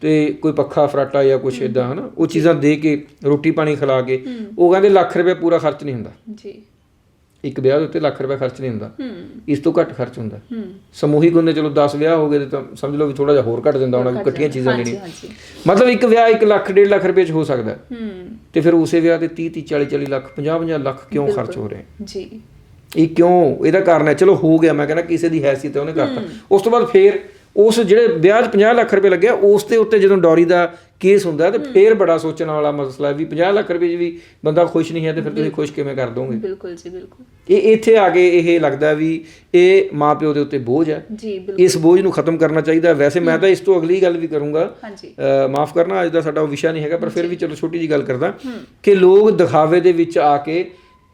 ਤੇ ਕੋਈ ਪੱਖਾ ਫਰਾਟਾ ਜਾਂ ਕੁਛ ਇਦਾਂ ਹਨਾ? ਉਹ ਚੀਜ਼ਾਂ ਦੇ ਕੇ ਰੋਟੀ ਪਾਣੀ ਖਿਲਾ ਕੇ ਉਹ ਕਹਿੰਦੇ ਲੱਖ ਰੁਪਏ ਪੂਰਾ ਖਰਚ ਨਹੀਂ ਹੁੰਦਾ। ਜੀ। ਇੱਕ ਵਿਆਹ ਦੇ ਉੱਤੇ ਲੱਖ ਰੁਪਏ ਖਰਚ ਨਹੀਂ ਹੁੰਦਾ। ਇਸ ਤੋਂ ਘੱਟ ਖਰਚ ਹੁੰਦਾ। ਸਮੂਹਿਕ ਹੁੰਦੇ ਚਲੋ 10 ਵਿਆਹ ਹੋ ਗਏ ਤੇ ਤਾਂ ਸਮਝ ਲਓ ਵੀ ਥੋੜਾ ਜਿਹਾ ਹੋਰ ਘੱਟ ਜਾਂਦਾ ਹੋਣਾ ਇਕੱਠੀਆਂ ਚੀਜ਼ਾਂ ਜਿਹੜੀਆਂ। ਮਤਲਬ ਇੱਕ ਵਿਆਹ 1 ਲੱਖ 1.5 ਲੱਖ ਰੁਪਏ ਚ ਹੋ ਸਕਦਾ। ਤੇ ਫਿਰ ਉਸੇ ਵਿਆਹ ਤੇ 30 30 40 40 ਲੱਖ 50 50 ਲੱਖ ਕਿਉਂ ਖਰਚ ਹੋ ਰਹੇ? ਜੀ। ਇਹ ਕਿਉਂ? ਇਹਦਾ ਕਾਰਨ ਹੈ। ਚਲੋ ਹੋ ਗਿਆ ਮੈਂ ਕਹਿੰਦਾ ਕਿਸੇ ਦੀ ਹੈਸੀਅਤ ਹੈ ਉਹਨੇ ਕਰਤਾ। ਉਸ ਤੋਂ ਬਾਅਦ ਫੇਰ ਉਸ ਜਿਹੜੇ ਵਿਆਹ 'ਚ 50 ਲੱਖ ਰੁਪਏ ਲੱਗਿਆ ਉਸ ਦੇ ਉੱਤੇ ਜਦੋਂ ਡੌਰੀ ਦਾ ਕੇਸ ਹੁੰਦਾ ਤੇ ਫੇਰ ਬੜਾ ਸੋਚਣ ਵਾਲਾ ਮਸਲਾ ਵੀ 50 ਲੱਖ ਰੁਪਏ 'ਚ ਵੀ ਬੰਦਾ ਖੁਸ਼ ਨਹੀਂ ਹੈ ਤੇ ਫਿਰ ਤੁਸੀਂ ਖੁਸ਼ ਕਿਵੇਂ ਕਰ ਦੋਗੇ? ਬਿਲਕੁਲ ਜੀ ਬਿਲਕੁਲ। ਇਹ ਇੱਥੇ ਆ ਕੇ ਇਹ ਲੱਗਦਾ ਵੀ ਇਹ ਮਾਪਿਓ ਦੇ ਉੱਤੇ ਬੋਝ ਹੈ। ਜੀ ਬਿਲਕੁਲ। ਇਸ ਬੋਝ ਨੂੰ ਖਤਮ ਕਰਨਾ ਚਾਹੀਦਾ। ਵੈਸੇ ਮੈਂ ਤਾਂ ਇਸ ਤੋਂ ਅਗਲੀ ਗੱਲ ਵੀ ਕਰੂੰਗਾ। ਹਾਂਜੀ। ਮਾਫ ਕਰਨਾ ਅੱਜ ਦਾ ਸਾਡਾ ਉਹ ਵਿਸ਼ਾ ਨਹੀਂ ਹੈਗਾ ਪਰ ਫਿਰ ਵੀ ਚਲੋ ਛੋਟੀ ਜੀ ਗੱਲ ਕਰਦਾ ਕਿ ਲੋਕ ਦਿਖਾਵੇ ਦੇ ਵਿੱਚ ਆ ਕੇ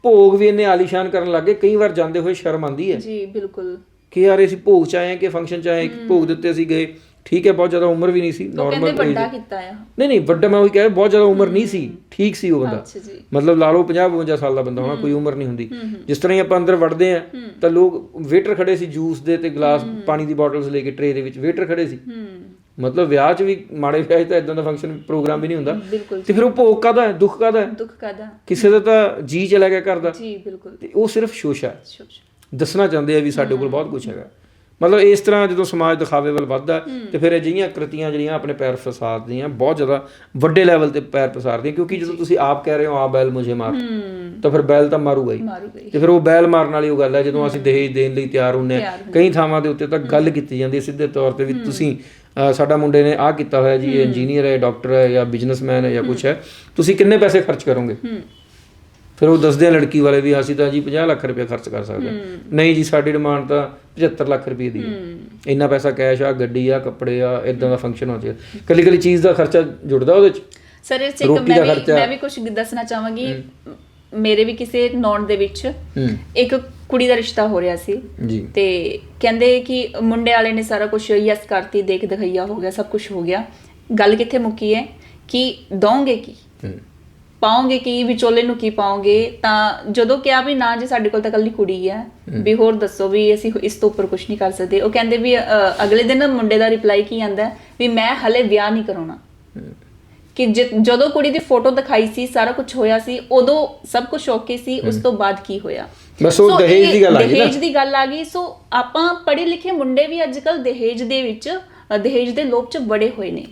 ਭੋਗ ਵੀ ਇੰਨੇ ਆਲੀਸ਼ਾਨ ਕਰਨ ਲੱਗੇ ਕਈ ਵਾਰ ਜਾਂਦੇ ਹੋਏ ਸ਼ਰਮ ਆਉਂਦੀ ਹੈ। ਜੀ ਬਿਲਕੁਲ। ਕਿ ਯਾਰ ਅਸੀਂ ਭੋਗ ਚ ਆਏ ਹਾਂ ਕਿ ਫੰਕਸ਼ਨ ਚ ਆਏ ਹਾਂ, ਭੋਗ ਦੇ ਉੱਤੇ ਅਸੀਂ ਗਏ। ਠੀਕ ਹੈ ਬਹੁਤ ਜ਼ਿਆਦਾ ਉਮਰ ਵੀ ਨਹੀਂ ਸੀ ਉਹ ਕਹਿੰਦੇ ਨਾਰਮਲ ਵੱਡਾ ਕੀਤਾ ਆ। ਨਹੀਂ ਨਹੀਂ ਵੱਡਾ ਮੈਂ ਉਹੀ ਕਹਿ ਰਿਹਾ, ਬਹੁਤ ਜ਼ਿਆਦਾ ਉਮਰ ਨਹੀਂ ਸੀ ਠੀਕ ਸੀ ਉਹ ਬੰਦਾ। ਅੱਛਾ ਜੀ। ਮਤਲਬ ਲਾ ਲਓ 50 52 ਸਾਲ ਦਾ ਬੰਦਾ ਹੋਣਾ ਕੋਈ ਉਮਰ ਨਹੀਂ ਹੁੰਦੀ। ਜਿਸ ਤਰ੍ਹਾਂ ਹੀ ਆਪਾਂ ਅੰਦਰ ਵੜਦੇ ਆ ਤਾਂ ਲੋਕ ਵੇਟਰ ਖੜੇ ਸੀ ਜੂਸ ਦੇ ਤੇ ਗਲਾਸ ਪਾਣੀ ਦੀ ਬੋਟਲਸ ਲੈ ਕੇ ਟਰੇ ਦੇ ਵਿੱਚ ਵੇਟਰ ਖੜੇ ਸੀ। ਹੂੰ। ਮਤਲਬ ਵਿਆਹ 'ਚ ਵੀ ਮਾੜੇ ਵਿਆਹ 'ਚ ਤਾਂ ਇਦਾਂ ਦਾ ਫੰਕਸ਼ਨ ਪ੍ਰੋਗਰਾਮ ਵੀ ਨਹੀਂ ਹੁੰਦਾ। ਬਿਲਕੁਲ ਤੇ ਫਿਰ ਉਹ ਭੋਗ ਕਾਦਾ ਹੈ ਦੁੱਖ ਕਾਦਾ ਹੈ? ਦੁੱਖ ਕਾਦਾ ਕਿਸੇ ਦਾ ਤਾਂ ਜੀ ਚਲਾ ਗਿਆ ਘਰ ਦਾ। ਜੀ ਬਿਲਕੁਲ। ਤੇ ਉਹ ਸਿਰਫ ਸ਼ੋਸ਼ਾ ਹੈ। ਸ਼ੁਸ਼। ਦੱਸਣਾ ਚਾਹੁੰਦੇ ਆ ਵੀ ਸਾਡੇ ਕੋਲ ਬਹੁਤ ਕੁਝ ਹੈਗਾ। ਮਤਲਬ ਇਸ ਤਰ੍ਹਾਂ ਜਦੋਂ ਸਮਾਜ ਦਿਖਾਵੇ ਵੱਲ ਵੱਧਦਾ ਤੇ ਫਿਰ ਅਜਿਹੀਆਂ ਕ੍ਰਿਤੀਆਂ ਜਿਹੜੀਆਂ ਆਪਣੇ ਪੈਰ ਫਸਾਰਦੀਆਂ ਬਹੁਤ ਜ਼ਿਆਦਾ ਵੱਡੇ ਲੈਵਲ ਤੇ ਪੈਰ ਫਸਾਰਦੀਆਂ ਕਿਉਂਕਿ ਜਦੋਂ ਤੁਸੀਂ ਆਪ ਕਹਿ ਰਹੇ ਹੋ ਆ ਬੈਲ ਮੁਝੇ ਮਾਰ ਤਾਂ ਫਿਰ ਬੈਲ ਤਾਂ ਮਾਰੂਗਾ ਹੀ। ਤੇ ਫਿਰ ਉਹ ਬੈਲ ਮਾਰਨ ਵਾਲੀ ਉਹ ਗੱਲ ਹੈ ਜਦੋਂ ਅਸੀਂ ਦਹੇਜ ਦੇਣ ਲਈ ਤਿਆਰ ਹੁੰਨੇ ਆ ਕਈ ਥਾਵਾਂ ਦੇ ਉੱਤੇ ਤਾਂ ਗੱਲ ਕੀਤੀ ਜਾਂਦੀ ਹੈ ਸਿੱਧੇ ਤੌਰ ਤੇ ਵੀ ਤੁਸੀਂ ਸਾਡਾ ਮੁੰਡੇ ਨੇ ਆਹ ਕੀਤਾ ਹੋਇਆ ਜੀ ਇਹ ਇੰਜੀਨੀਅਰ ਹੈ ਡਾਕਟਰ ਹੈ ਜਾਂ ਬਿਜ਼ਨਸਮੈਨ ਹੈ ਜਾਂ ਕੁਝ ਹੈ ਤੁਸੀਂ ਕਿੰਨੇ ਪੈਸੇ ਖਰਚ ਕਰੋਗੇ? ਫਿਰ ਉਹ ਦੱਸਦੇ ਆ ਲੜਕੀ ਵਾਲੇ ਵੀ ਅਸੀਂ ਤਾਂ ਜੀ 50 ਲੱਖ ਰੁਪਏ ਖਰਚ ਕਰ ਸਕਦੇ ਹਾਂ। ਨਹੀਂ ਜੀ ਸਾਡੀ ਡਿਮਾਂਡ ਤਾਂ 75 ਲੱਖ ਰੁਪਏ ਦੀ ਹੈ। ਇੰਨਾ ਪੈਸਾ ਕੈਸ਼ ਆ ਗੱਡੀ ਆ ਕੱਪੜੇ ਆ ਇਦਾਂ ਦਾ ਫੰਕਸ਼ਨ ਹੋ ਜਾਏ ਕੱਲੀ ਕੱਲੀ ਚੀਜ਼ ਦਾ ਖਰਚਾ ਜੁੜਦਾ ਉਹਦੇ ਚ? ਸਰ ਇਹ 'ਚ ਇੱਕ ਰੋਟੀ ਮੈਂ ਦਾ ਵੀ ਖਰਚਾ। ਮੈਂ ਵੀ ਕੁਝ ਦੱਸਣਾ ਚਾਹਾਂਗੀ। ਮੇਰੇ ਵੀ ਕਿਸੇ ਨੌਨ ਦੇ ਵਿੱਚ ਹੂੰ। ਇੱਕ ਕੁੜੀ ਦਾ ਰਿਸ਼ਤਾ ਹੋ ਰਿਹਾ ਸੀ। ਜੀ। ਤੇ ਕਹਿੰਦੇ ਕਿ ਮੁੰਡੇ ਵਾਲੇ ਨੇ ਸਾਰਾ ਕੁਝ ਯੈਸ ਕਰਤੀ ਦੇਖ ਦਿਖਈਆ ਹੋ ਗਿਆ ਸਭ ਕੁਝ ਹੋ ਗਿਆ। ਗੱਲ ਕਿੱਥੇ ਮੁੱਕੀ ਹੈ? ਕਿ ਦੋਗੇ ਕੀ? ਹੂੰ। ਪਾਓਗੇ ਕੀ ਵਿਚੋਲੇ ਨੂੰ ਕੀ ਪਾਓਗੇ ਤਾਂ ਜਦੋਂ ਕਿਹਾ ਵੀ ਨਾ ਜੀ ਸਾਡੇ ਕੋਲ ਤਾਂ ਕੱਲੀ ਕੁੜੀ ਹੈ ਵੀ ਹੋਰ ਦੱਸੋ ਵੀ ਅਸੀਂ ਇਸ ਤੋਂ ਉੱਪਰ ਕੁਝ ਨਹੀਂ ਕਰ ਸਕਦੇ। ਉਹ ਕਹਿੰਦੇ ਵੀ ਅਗਲੇ ਦਿਨ ਮੁੰਡੇ ਦਾ ਰਿਪਲਾਈ ਕੀ ਆਂਦਾ ਵੀ ਮੈਂ ਹਲੇ ਵਿਆਹ ਨਹੀਂ ਕਰਾਉਣਾ। ਕਿ ਜਦੋਂ ਕੁੜੀ ਦੀ ਫੋਟੋ ਦਿਖਾਈ ਸੀ ਸਾਰਾ ਕੁਝ ਹੋਇਆ ਸੀ ਉਦੋਂ ਸਭ ਕੁਝ ਓਕੇ ਸੀ ਉਸ ਤੋਂ ਬਾਅਦ ਕੀ ਹੋਇਆ? ਬਸ ਉਹ ਦਹੇਜ ਦੀ ਗੱਲ ਆ ਗਈ ਨਾ। ਦਹੇਜ ਦੀ ਗੱਲ ਆ ਗਈ। ਸੋ ਆਪਾਂ ਪੜ੍ਹੇ ਲਿਖੇ ਮੁੰਡੇ ਵੀ ਅੱਜਕੱਲ ਦਹੇਜ ਦੇ ਵਿੱਚ ਦਹੇਜ ਦੇ ਲੋਭ ਚ ਬੜੇ ਹੋਏ ਨੇ।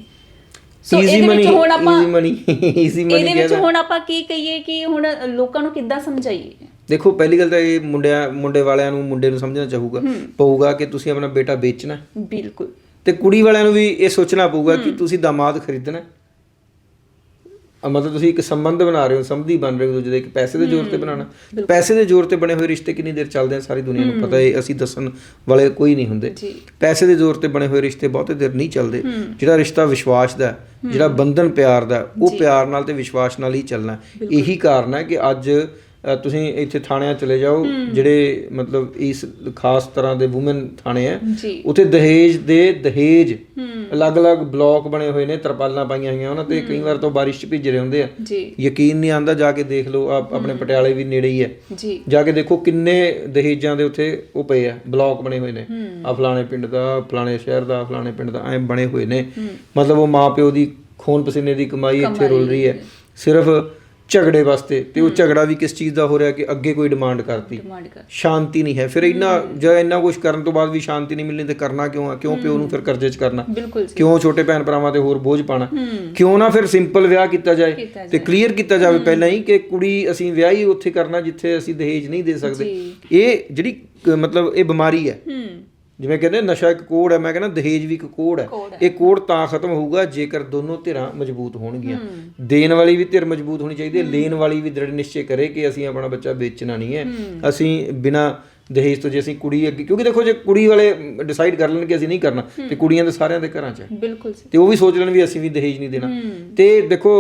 ਸੋ ਇਹਦੇ ਵਿੱਚ ਹੁਣ ਆਪਾਂ ਈਜ਼ੀ ਮਨੀ ਈਜ਼ੀ ਮਨੀ ਇਹਦੇ ਵਿੱਚ ਕਹਿੰਦਾ ਹੁਣ ਆਪਾਂ ਕੀ ਕਹੀਏ ਕਿ ਹੁਣ ਲੋਕਾਂ ਨੂੰ ਕਿੱਦਾਂ ਸਮਝਾਈਏ? ਦੇਖੋ ਪਹਿਲੀ ਗੱਲ ਤਾਂ ਇਹ ਮੁੰਡਿਆਂ ਮੁੰਡੇ ਵਾਲਿਆਂ ਨੂੰ ਮੁੰਡੇ ਨੂੰ ਸਮਝਣਾ ਚਾਹੂਗਾ। ਪਊਗਾ ਕਿ ਤੁਸੀਂ ਆਪਣਾ ਬੇਟਾ ਵੇਚਣਾ। ਹੈ। ਬਿਲਕੁਲ। ਤੇ ਕੁੜੀ ਵਾਲਿਆਂ ਨੂੰ ਵੀ ਇਹ ਸੋਚਣਾ ਪਊਗਾ ਕਿ ਤੁਸੀਂ ਦਾਮਾਦ ਖਰੀਦਣਾ। ਹੈ। ਮਤਲਬ ਤੁਸੀਂ ਇੱਕ ਸੰਬੰਧ ਬਣਾ ਰਹੇ ਹੋ ਸੰਬੰਧੀ ਬਣ ਰਹੇ ਹੋ ਦੂਜੇ ਦੇ ਇੱਕ ਪੈਸੇ ਦੇ ਜ਼ੋਰ ਤੇ ਬਣਾਉਣਾ। ਪੈਸੇ ਦੇ ਜ਼ੋਰ ਤੇ ਬਣੇ ਹੋਏ ਰਿਸ਼ਤੇ ਕਿੰਨੀ ਦੇਰ ਚੱਲਦੇ ਆ ਸਾਰੀ ਦੁਨੀਆ ਨੂੰ ਪਤਾ ਹੈ ਅਸੀਂ ਦੱਸਣ ਵਾਲੇ ਕੋਈ ਨਹੀਂ ਹੁੰਦੇ। ਪੈਸੇ ਦੇ ਜ਼ੋਰ ਤੇ ਬਣੇ ਹੋਏ ਰਿਸ਼ਤੇ ਬਹੁਤੇ ਦੇਰ ਨਹੀਂ ਚੱਲਦੇ। ਜਿਹੜਾ ਰਿਸ਼ਤਾ ਵਿਸ਼ਵਾਸ ਦਾ ਜਿਹੜਾ ਬੰਧਨ ਪਿਆਰ ਦਾ ਉਹ ਪਿਆਰ ਨਾਲ ਤੇ ਵਿਸ਼ਵਾਸ ਨਾਲ ਹੀ ਚੱਲਣਾ। ਇਹੀ ਕਾਰਨ ਹੈ ਕਿ ਅੱਜ ਤੁਸੀਂ ਇੱਥੇ ਥਾਣਿਆਂ ਚਲੇ ਜਾਓ ਜਿਹੜੇ ਮਤਲਬ ਇਸ ਖਾਸ ਤਰ੍ਹਾਂ ਦੇ ਔਮਨ ਥਾਣੇ ਹੈ ਜੀ। ਉਥੇ ਦਹੇਜ ਦੇ ਦਹੇਜ ਅਲੱਗ-ਅਲੱਗ ਬਲਾਕ ਬਣੇ ਹੋਏ ਨੇ ਤਰਪਾਲਾਂ ਪਾਈਆਂ ਹੋਈਆਂ ਉਹਨਾਂ ਤੇ ਕਈ ਵਾਰ ਤੋਂ ਬਾਰਿਸ਼ ਚ ਭਿੱਜ ਰਹੇ ਹੁੰਦੇ ਆ। ਜੀ। ਯਕੀਨ ਨਹੀਂ ਆਂਦਾ ਜਾ ਕੇ ਦੇਖ ਲਓ ਆਪ ਆਪਣੇ ਪਟਿਆਲੇ ਵੀ ਨੇੜੇ ਹੀ ਹੈ। ਜੀ। ਜਾ ਕੇ ਦੇਖੋ ਕਿੰਨੇ ਦਹੇਜਾਂ ਦੇ ਉੱਥੇ ਉਹ ਪਏ ਆ ਬਲਾਕ ਬਣੇ ਹੋਏ ਨੇ। ਆ ਫਲਾਣੇ ਪਿੰਡ ਦਾ ਫਲਾਣੇ ਸ਼ਹਿਰ ਦਾ ਫਲਾਣੇ ਪਿੰਡ ਦਾ ਐ ਬਣੇ ਹੋਏ ਨੇ। ਮਤਲਬ ਉਹ ਮਾਪਿਓ ਦੀ ਖੂਨ ਪਸੀਨੇ ਦੀ ਕਮਾਈ ਇੱਥੇ ਰੁਲ ਰਹੀ ਹੈ। ਸਿਰਫ ਝਗੜੇ ਵਾਸਤੇ ਤੇ ਉਹ ਝਗੜਾ ਵੀ ਕਿਸ ਚੀਜ਼ ਦਾ ਹੋ ਰਿਹਾ ਕਿ ਅੱਗੇ ਕੋਈ ਡਿਮਾਂਡ ਕਰਤੀ? ਡਿਮਾਂਡ ਕਰ ਸ਼ਾਂਤੀ ਨਹੀਂ ਹੈ। ਫਿਰ ਇੰਨਾ ਜੇ ਇੰਨਾ ਕੁਝ ਕਰਨ ਤੋਂ ਬਾਅਦ ਵੀ ਸ਼ਾਂਤੀ ਨਹੀਂ ਮਿਲਣੀ ਤੇ ਕਰਨਾ ਕਿਉਂ ਆ? ਕਿਉਂ ਪਿਓ ਨੂੰ ਫਿਰ ਕਰਜ਼ੇ 'ਚ ਕਰਨਾ? ਬਿਲਕੁਲ ਕਿਉਂ ਛੋਟੇ ਭੈਣ ਭਰਾਵਾਂ ਤੇ ਹੋਰ ਬੋਝ ਪਾਣਾ? ਕਿਉਂ ਨਾ ਫਿਰ ਸਿੰਪਲ ਵਿਆਹ ਕੀਤਾ ਜਾਏ ਤੇ ਕਲੀਅਰ ਕੀਤਾ ਜਾਵੇ ਪਹਿਲਾਂ ਹੀ ਕਿ ਕੁੜੀ ਅਸੀਂ ਵਿਆਹ ਹੀ ਉੱਥੇ ਕਰਨਾ ਜਿੱਥੇ ਅਸੀਂ ਦਹੇਜ ਨਹੀਂ ਦੇ ਸਕਦੇ। ਇਹ ਜਿਹੜੀ ਮਤਲਬ ਇਹ ਬਿਮਾਰੀ ਹੂੰ। ਜਿਵੇਂ ਕਹਿੰਦੇ ਨਸ਼ਾ ਇੱਕ ਕੋੜ ਹੈ ਮੈਂ ਕਹਿੰਦਾ ਦਹੇਜ ਵੀ ਇੱਕ ਕੋੜ ਹੈ। ਇਹ ਕੋੜ ਤਾਂ ਖਤਮ ਹੋਊਗਾ ਜੇਕਰ ਦੋਨੋਂ ਧਿਰਾਂ ਮਜ਼ਬੂਤ ਹੋਣਗੀਆਂ। ਦੇਣ ਵਾਲੀ ਵੀ ਧਿਰ ਮਜ਼ਬੂਤ ਹੋਣੀ ਚਾਹੀਦੀ ਹੈ ਲੈਣ ਵਾਲੀ ਵੀ ਦ੍ਰਿੜ ਨਿਸ਼ਚੈ ਕਰੇ ਕਿ ਅਸੀਂ ਆਪਣਾ ਬੱਚਾ ਵੇਚਣਾ ਨਹੀਂ ਹੈ। ਅਸੀਂ ਬਿਨਾ ਦਹੇਜ ਤੋਂ ਜੇ ਅਸੀਂ ਕੁੜੀ ਅੱਗੇ ਕਿਉਂਕਿ ਦੇਖੋ ਜੇ ਕੁੜੀ ਵਾਲੇ ਡਿਸਾਈਡ ਕਰ ਲੈਣ ਕਿ ਅਸੀਂ ਨਹੀਂ ਕਰਨਾ ਤੇ ਕੁੜੀਆਂ ਦੇ ਸਾਰਿਆਂ ਦੇ ਘਰਾਂ 'ਚ ਹੈ। ਬਿਲਕੁਲ ਜੀ ਤੇ ਉਹ ਵੀ ਸੋਚ ਲੈਣ ਵੀ ਅਸੀਂ ਵੀ ਦਹੇਜ ਨਹੀਂ ਦੇਣਾ। ਤੇ ਦੇਖੋ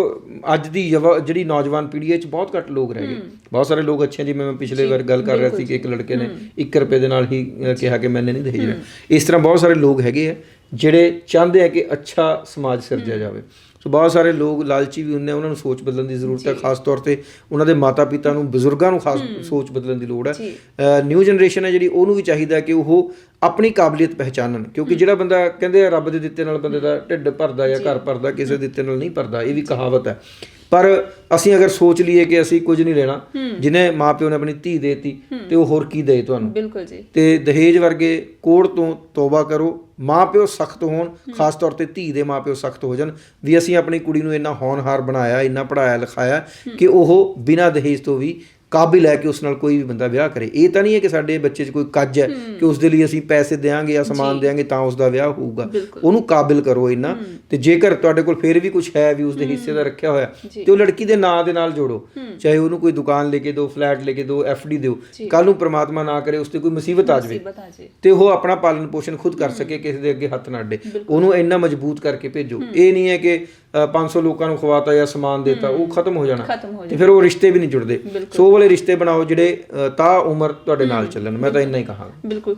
ਅੱਜ ਦੀ ਜਿਹੜੀ ਨੌਜਵਾਨ ਪੀੜ੍ਹੀ ਹੈ ਚ ਬਹੁਤ ਘੱਟ ਲੋਕ ਰਹਿ ਗਏ। ਬਹੁਤ ਸਾਰੇ ਲੋਕ ਅੱਛੇ ਜਿਵੇਂ ਮੈਂ ਪਿਛਲੇ ਵਾਰ ਗੱਲ ਕਰ ਰਿਹਾ ਸੀ ਕਿ ਇੱਕ ਲੜਕੇ ਨੇ 1 ਰੁਪਏ ਦੇ ਨਾਲ ਹੀ ਕਿਹਾ ਕਿ ਮੈਨੇ ਨਹੀਂ ਦਹੇਜ ਲੈਣਾ ਇਸ ਤਰ੍ਹਾਂ ਬਹੁਤ ਸਾਰੇ ਲੋਕ ਹੈਗੇ ਆ ਜਿਹੜੇ ਚਾਹੁੰਦੇ ਆ ਕਿ ਅੱਛਾ ਸਮਾਜ ਸਿਰਜਿਆ ਜਾਵੇ। ਸੋ ਬਹੁਤ ਸਾਰੇ ਲੋਕ ਲਾਲਚੀ ਵੀ ਹੁੰਦੇ ਆ ਉਹਨਾਂ ਨੂੰ ਸੋਚ ਬਦਲਣ ਦੀ ਜ਼ਰੂਰਤ ਹੈ ਖਾਸ ਤੌਰ ਤੇ ਉਹਨਾਂ ਦੇ ਮਾਤਾ ਪਿਤਾ ਨੂੰ ਬਜ਼ੁਰਗਾਂ ਨੂੰ ਖਾਸ ਸੋਚ ਬਦਲਣ ਦੀ ਲੋੜ ਹੈ। ਨਿਊ ਜਨਰੇਸ਼ਨ ਹੈ ਜਿਹੜੀ ਉਹਨੂੰ ਵੀ ਚਾਹੀਦਾ ਕਿ ਉਹ ਆਪਣੀ ਕਾਬਲੀਅਤ ਪਹਿਚਾਨਣ ਕਿਉਂਕਿ ਜਿਹੜਾ ਬੰਦਾ ਕਹਿੰਦੇ ਆ ਰੱਬ ਦੇ ਦਿੱਤੇ ਨਾਲ ਬੰਦੇ ਦਾ ਢਿੱਡ ਭਰਦਾ ਜਾਂ ਘਰ ਭਰਦਾ ਕਿਸੇ ਦੇ ਦਿੱਤੇ ਨਾਲ ਨਹੀਂ ਭਰਦਾ ਇਹ ਵੀ ਕਹਾਵਤ ਹੈ। ਪਰ ਅਸੀਂ ਅਗਰ ਸੋਚ ਲਈਏ ਕਿ ਅਸੀਂ ਕੁਝ ਨਹੀਂ ਲੈਣਾ ਜਿਨੇ ਮਾਪਿਓ ਨੇ ਆਪਣੀ ਧੀ ਦੇਤੀ ਤੇ ਉਹ ਹੋਰ ਕੀ ਦੇ ਤੁਹਾਨੂੰ? ਬਿਲਕੁਲ ਜੀ। ਤੇ ਦਹੇਜ ਵਰਗੇ ਕੋੜ ਤੋਂ ਤੋਬਾ ਕਰੋ ਮਾਪਿਓ ਸਖਤ ਹੋਣ ਖਾਸ ਤੌਰ ਤੇ ਧੀ ਦੇ ਮਾਪਿਓ ਸਖਤ ਹੋ ਜਾਣ ਵੀ ਅਸੀਂ ਆਪਣੀ ਕੁੜੀ ਨੂੰ ਇੰਨਾ ਹੋਣਹਾਰ ਬਣਾਇਆ ਇੰਨਾ ਪੜਾਇਆ ਲਿਖਾਇਆ ਕਿ ਉਹ ਬਿਨਾਂ ਦਹੇਜ ਤੋਂ ਵੀ ਕਾਬਿਲ ਹੈ ਕਿ ਉਸ ਨਾਲ ਕੋਈ ਵੀ ਬੰਦਾ ਵਿਆਹ ਕਰੇ। ਇਹ ਤਾਂ ਨਹੀਂ ਹੈ ਕਿ ਸਾਡੇ ਬੱਚੇ 'ਚ ਕੋਈ ਕੱਜ ਹੈ ਕਿ ਉਸ ਦੇ ਲਈ ਅਸੀਂ ਪੈਸੇ ਦੇਾਂਗੇ ਜਾਂ ਸਮਾਨ ਦੇਾਂਗੇ ਤਾਂ ਉਸ ਦਾ ਵਿਆਹ ਹੋਊਗਾ। ਉਹਨੂੰ ਕਾਬਿਲ ਕਰੋ ਇੰਨਾ। ਤੇ ਜੇਕਰ ਤੁਹਾਡੇ ਕੋਲ ਫਿਰ ਵੀ ਕੁਝ ਹੈ ਵੀ ਉਸ ਦੇ ਹਿੱਸੇ ਦਾ ਰੱਖਿਆ ਹੋਇਆ ਤੇ ਉਹ ਲੜਕੀ ਦੇ ਨਾਂ ਦੇ ਨਾਲ ਜੋੜੋ। ਚਾਹੇ ਉਹਨੂੰ ਕੋਈ ਦੁਕਾਨ ਲੈ ਕੇ ਦਿਓ ਫਲੈਟ ਲੈ ਕੇ ਦਿਓ ਡੀ ਦਿਓ। ਕੱਲ ਨੂੰ ਪ੍ਰਮਾਤਮਾ ਨਾ ਕਰੇ ਉਸ ਤੇ ਕੋਈ ਮੁਸੀਬਤ ਆ ਜਾਵੇ। ਤੇ ਉਹ ਆਪਣਾ ਪਾਲਣ ਪੋਸ਼ਣ ਖੁਦ ਕਰ ਸਕੇ ਕਿਸੇ ਦੇ ਅੱਗੇ ਹੱਥ ਨਾ ਅੱਡੇ। ਉਹਨੂੰ ਇੰਨਾ ਮਜ਼ਬੂਤ ਕਰਕੇ ਭੇਜੋ। ਇਹ ਨਹੀਂ ਹੈ ਕਿ 500 ਲੋਕਾਂ ਨੂੰ ਖਵਾਤਾ ਜਾਂ ਸਮਾਨ ਦੇਤਾ ਉਹ ਖਤਮ ਹੋ ਜਾਣਾ। ਖਤਮ ਹੋ ਤੇ ਫਿਰ ਉਹ ਰਿਸ਼ਤੇ ਵੀ ਨਹੀਂ ਜੁੜਦੇ। ਸੋ ਉਹ ਵਾਲੇ ਰਿਸ਼ਤੇ ਬਣਾਓ ਜਿਹੜੇ ਅ, ਤਾਂ ਉਮਰ ਤੁਹਾਡੇ ਨਾਲ ਚੱਲਣ ਮੈਂ ਤਾਂ ਇੰਨਾ ਹੀ ਕਹਾਂਗਾ। ਬਿਲਕੁਲ।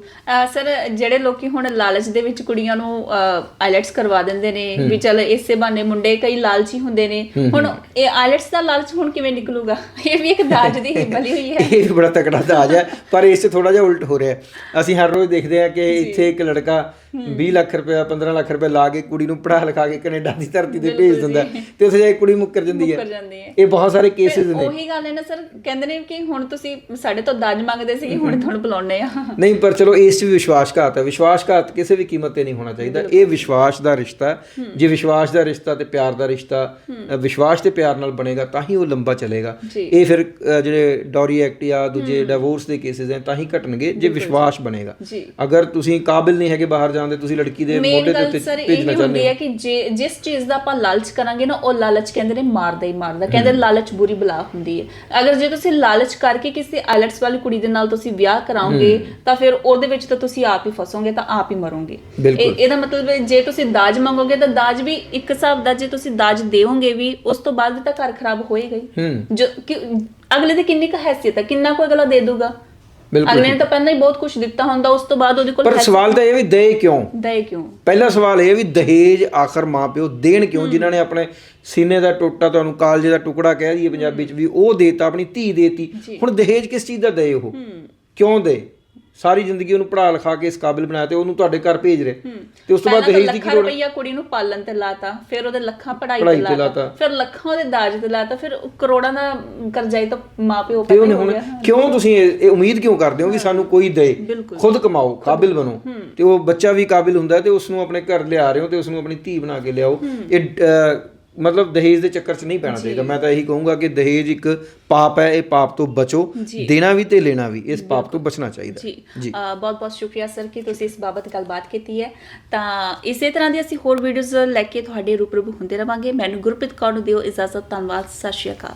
ਸਰ ਜਿਹੜੇ ਲੋਕੀ ਹੁਣ ਲਾਲਚ ਦੇ ਵਿੱਚ ਕੁੜੀਆਂ ਨੂੰ ਆਈਲੈਟਸ ਕਰਵਾ ਦਿੰਦੇ ਨੇ ਵੀ ਚਲ ਇਸੇ ਬਹਾਨੇ ਮੁੰਡੇ ਕਈ ਲਾਲਚੀ ਹੁੰਦੇ ਨੇ। ਹੁਣ ਇਹ ਆਈਲੈਟਸ ਦਾ ਲਾਲਚ ਹੁਣ ਕਿਵੇਂ ਨਿਕਲੂਗਾ? ਇਹ ਵੀ ਇੱਕ ਦਾਜ ਦੀ ਹੀ ਬਲੀ ਹੋਈ ਹੈ। ਇਹ ਬੜਾ ਤਕੜਾ ਦਾਜ ਹੈ ਪਰ ਇਸ 'ਚ ਥੋੜਾ ਜਿਹਾ ਉਲਟ ਹੋ ਰਿਹਾ ਹੈ। ਅਸੀਂ ਹਰ ਰੋਜ਼ ਦੇਖਦੇ ਹਾਂ ਕਿ ਇੱਥੇ ਇੱਕ ਲੜਕਾ 20 ਲੱਖ ਰੁਪਏ 15 ਲੱਖ ਰੁਪਏ ਲਾ ਕੇ ਕੁੜੀ ਨੂੰ ਪੜ੍ਹਾ ਲਿਖਾ ਕੇ ਕੈਨੇਡਾ ਦੀ ਧਰਤੀ ਤੇ ਭੇਜ ਦਿੰਦਾ ਤੇ ਉੱਥੇ ਜਾ ਕੇ ਕੁੜੀ ਮੁੱਕਰ ਜਾਂਦੀ ਹੈ। ਇਹ ਬਹੁਤ ਸਾਰੇ ਕੇਸਿਸ ਨੇ। ਉਹੀ ਗੱਲ ਹੈ ਨਾ ਸਰ ਕਹਿੰਦੇ ਨੇ ਕਿ ਹੁਣ ਤੁਸੀਂ ਸਾਡੇ ਤੋਂ ਦਾਜ ਮੰਗਦੇ ਸੀ ਹੁਣ ਤੁਹਾਨੂੰ ਬੁਲਾਉਣੇ ਆ। ਨਹੀਂ ਪਰ ਚਲੋ ਇਸ 'ਚ ਵੀ ਵਿਸ਼ਵਾਸਘਾਤ ਹੈ। ਵਿਸ਼ਵਾਸਘਾਤ ਕਿਸੇ ਵੀ ਕੀਮਤ ਤੇ ਨਹੀਂ ਹੋਣਾ ਚਾਹੀਦਾ। ਇਹ ਵਿਸ਼ਵਾਸ ਦਾ ਰਿਸ਼ਤਾ। ਜੇ ਵਿਸ਼ਵਾਸ ਦਾ ਰਿਸ਼ਤਾ ਤੇ ਪਿਆਰ ਦਾ ਰਿਸ਼ਤਾ ਵਿਸ਼ਵਾਸ ਤੇ ਪਿਆਰ ਨਾਲ ਬਣੇਗਾ ਤਾਂ ਹੀ ਉਹ ਲੰਬਾ ਚੱਲੇਗਾ। ਇਹ ਫਿਰ ਜਿਹੜੇ ਡੌਰੀ ਐਕਟ ਜਾਂ ਦੂਜੇ ਡਿਵੋਰਸ ਦੇ ਕੇਸਿਸ ਹੈ ਤਾਂ ਹੀ ਘਟਣਗੇ। ਜੇ ਵਿਸ਼ਵਾਸ ਬਣੇਗਾ। ਅਗਰ ਤੁਸੀਂ ਕਾਬਿਲ ਨਹੀਂ ਹੈਗੇ ਬਾਹਰ ਜਾਣ ਦੇ ਤੁਸੀਂ ਲੜਕੀ ਦੇ ਮੋਢੇ ਦੇ ਉੱਤੇ ਭੇਜਣਾ ਚਾਹੁੰਦੇ ਹੁੰਦੀ ਹੈ ਕਿ ਜੇ ਜਿਸ ਚੀਜ਼ ਦਾ ਆਪਾਂ ਲਾਲਚ ਕਰਾਂਗੇ ਨਾ ਉਹ ਲਾਲਚ ਕਹਿੰਦੇ ਨੇ ਮਾਰਦਾ ਹੀ ਮਾਰਦਾ। ਕਹਿੰਦੇ ਲਾਲਚ ਬੁਰੀ ਬਲਾ ਹੁੰਦੀ ਹੈ। ਅਗਰ ਜੇ ਤੁਸੀਂ ਲਾਲਚ ਕਰਕੇ ਕਿਸੇ ਆਈਲੈਟਸ ਵਾਲੀ ਕੁੜੀ ਦੇ ਨਾਲ ਤੁਸੀਂ ਵਿਆਹ ਕਰਾਓਗੇ ਤਾਂ ਫਿਰ ਉਹਦੇ ਵਿੱਚ ਤਾਂ ਤੁਸੀਂ ਆਪ ਹੀ ਫਸੋਗੇ ਤਾਂ ਆਪ ਹੀ ਮਰੋਗੇ। ਇਹਦਾ ਮਤਲਬ ਜੇ ਤੁਸੀਂ ਦਾਜ ਮੰਗੋਗੇ ਤਾਂ ਦਾਜ ਵੀ ਇੱਕ ਹਿਸਾਬ ਦਾ ਜੇ ਤੁਸੀਂ ਦਾਜ ਦੇਵੋਗੇ ਵੀ ਉਸ ਤੋਂ ਬਾਅਦ ਤਾਂ ਘਰ ਖਰਾਬ ਹੋਏਗਾ ਹੀ। ਜੋ ਕਿ ਅਗਲੇ ਦੀ ਕਿੰਨੀ ਕੁ ਹੈਸੀਅਤ ਹੈ ਕਿੰਨਾ ਕੋਈ ਅਗਲਾ ਦੇ ਦੂਗਾ? ਅਗਲੇ ਨੇ ਤਾਂ ਪਹਿਲਾਂ ਹੀ ਬਹੁਤ ਕੁਝ ਦਿੱਤਾ ਹੁੰਦਾ ਉਸ ਤੋਂ ਬਾਅਦ ਉਹਦੇ ਕੋਲ ਪਰ ਸਵਾਲ ਤਾਂ ਇਹ ਵੀ ਦੇ ਕਿਉਂ? ਦੇ ਕਿਉਂ? ਪਹਿਲਾ ਸਵਾਲ ਇਹ ਵੀ ਦਹੇਜ ਆਖਰ ਮਾਪਿਓ ਦੇਣ ਕਿਉਂ? ਜਿਨ੍ਹਾਂ ਨੇ ਆਪਣੇ ਸੀਨੇ ਦਾ ਟੋਟਾ ਤੁਹਾਨੂੰ ਕਾਲਜੇ ਦਾ ਟੁਕੜਾ ਕਹਿ ਦਈਏ ਪੰਜਾਬੀ ਚ ਵੀ ਉਹ ਦੇਤਾ ਆਪਣੀ ਧੀ ਦੇਤੀ। ਹੁਣ ਦਹੇਜ ਕਿਸ ਚੀਜ਼ ਦਾ ਦੇ ਉਹ? ਕਿਉਂ ਦੇ? ਸਾਰੀ ਜ਼ਿੰਦਗੀ ਉਹਨੂੰ ਪੜ੍ਹਾ ਲਿਖਾ ਕੇ ਇਸ ਕਾਬਿਲ ਬਣਾਇਆ ਤੇ ਉਹਨੂੰ ਤੁਹਾਡੇ ਘਰ ਭੇਜ ਰਹੇ। ਤੇ ਉਸ ਤੋਂ ਬਾਅਦ ਦਹੇਜ ਦੀ ਕੀ ਲੋੜ? ਰੁਪਈਆ ਕੁੜੀ ਨੂੰ ਪਾਲਣ ਤੇ ਲਾਤਾ ਫਿਰ ਉਹਦੇ ਲੱਖਾਂ ਪੜ੍ਹਾਈ ਤੇ ਲਾਤਾ। ਫਿਰ ਲੱਖਾਂ ਉਹਦੇ ਦਾਜ ਤੇ ਲਾਤਾ ਫਿਰ ਕਰੋੜਾਂ ਦਾ ਕਰਜ਼ਾਈ ਤਾਂ ਮਾਪਿਓ ਉਹਨੇ ਹੋ ਹੁਣ ਗਿਆ। ਕਿਉਂ ਤੁਸੀਂ ਇਹ ਉਮੀਦ ਕਿਉਂ ਕਰਦੇ ਹੋ ਕਿ ਸਾਨੂੰ ਕੋਈ ਦੇ। ਖੁਦ ਕਮਾਓ ਕਾਬਿਲ ਬਣੋ। ਤੇ ਉਹ ਬੱਚਾ ਵੀ ਕਾਬਿਲ ਹੁੰਦਾ ਤੇ ਉਸ ਨੂੰ ਆਪਣੇ ਘਰ ਲਿਆ ਰਹੇ ਹੋ ਤੇ ਉਸ ਨੂੰ ਆਪਣੀ ਧੀ ਬਣਾ ਕੇ ਲਿਆਓ। ਇਹ ਮਤਲਬ ਦਹੇਜ ਦੇ ਚੱਕਰ 'ਚ ਨਹੀਂ ਪੈਣਾ ਚਾਹੀਦਾ। ਮੈਂ ਤਾਂ ਇਹੀ ਕਹੂੰਗਾ ਕਿ ਦਹੇਜ ਇੱਕ ਪਾਪ ਹੈ ਇਹ ਪਾਪ ਤੋਂ ਬਚੋ। ਦੇਣਾ ਵੀ ਤੇ ਲੈਣਾ ਵੀ ਇਸ ਪਾਪ ਤੋਂ ਬਚਣਾ ਚਾਹੀਦਾ। ਜੀ। ਬਹੁਤ ਬਹੁਤ ਸ਼ੁਕਰੀਆ ਸਰ ਕਿ ਤੁਸੀਂ ਇਸ ਬਾਬਤ ਗੱਲਬਾਤ ਕੀਤੀ ਹੈ। ਤਾਂ ਇਸੇ ਤਰ੍ਹਾਂ ਦੀ ਅਸੀਂ ਹੋਰ ਵੀਡੀਓਜ਼ ਲੈ ਕੇ ਤੁਹਾਡੇ ਰੂਬਰੂ ਹੁੰਦੇ ਰਵਾਂਗੇ। ਮੈਨੂੰ ਗੁਰਪ੍ਰੀਤ ਕੌਰ ਨੂੰ ਦਿਓ ਇਜਾਜ਼ਤ। ਧੰਨਵਾਦ। ਸਤਿ ਸ਼੍ਰੀ ਅਕਾਲ।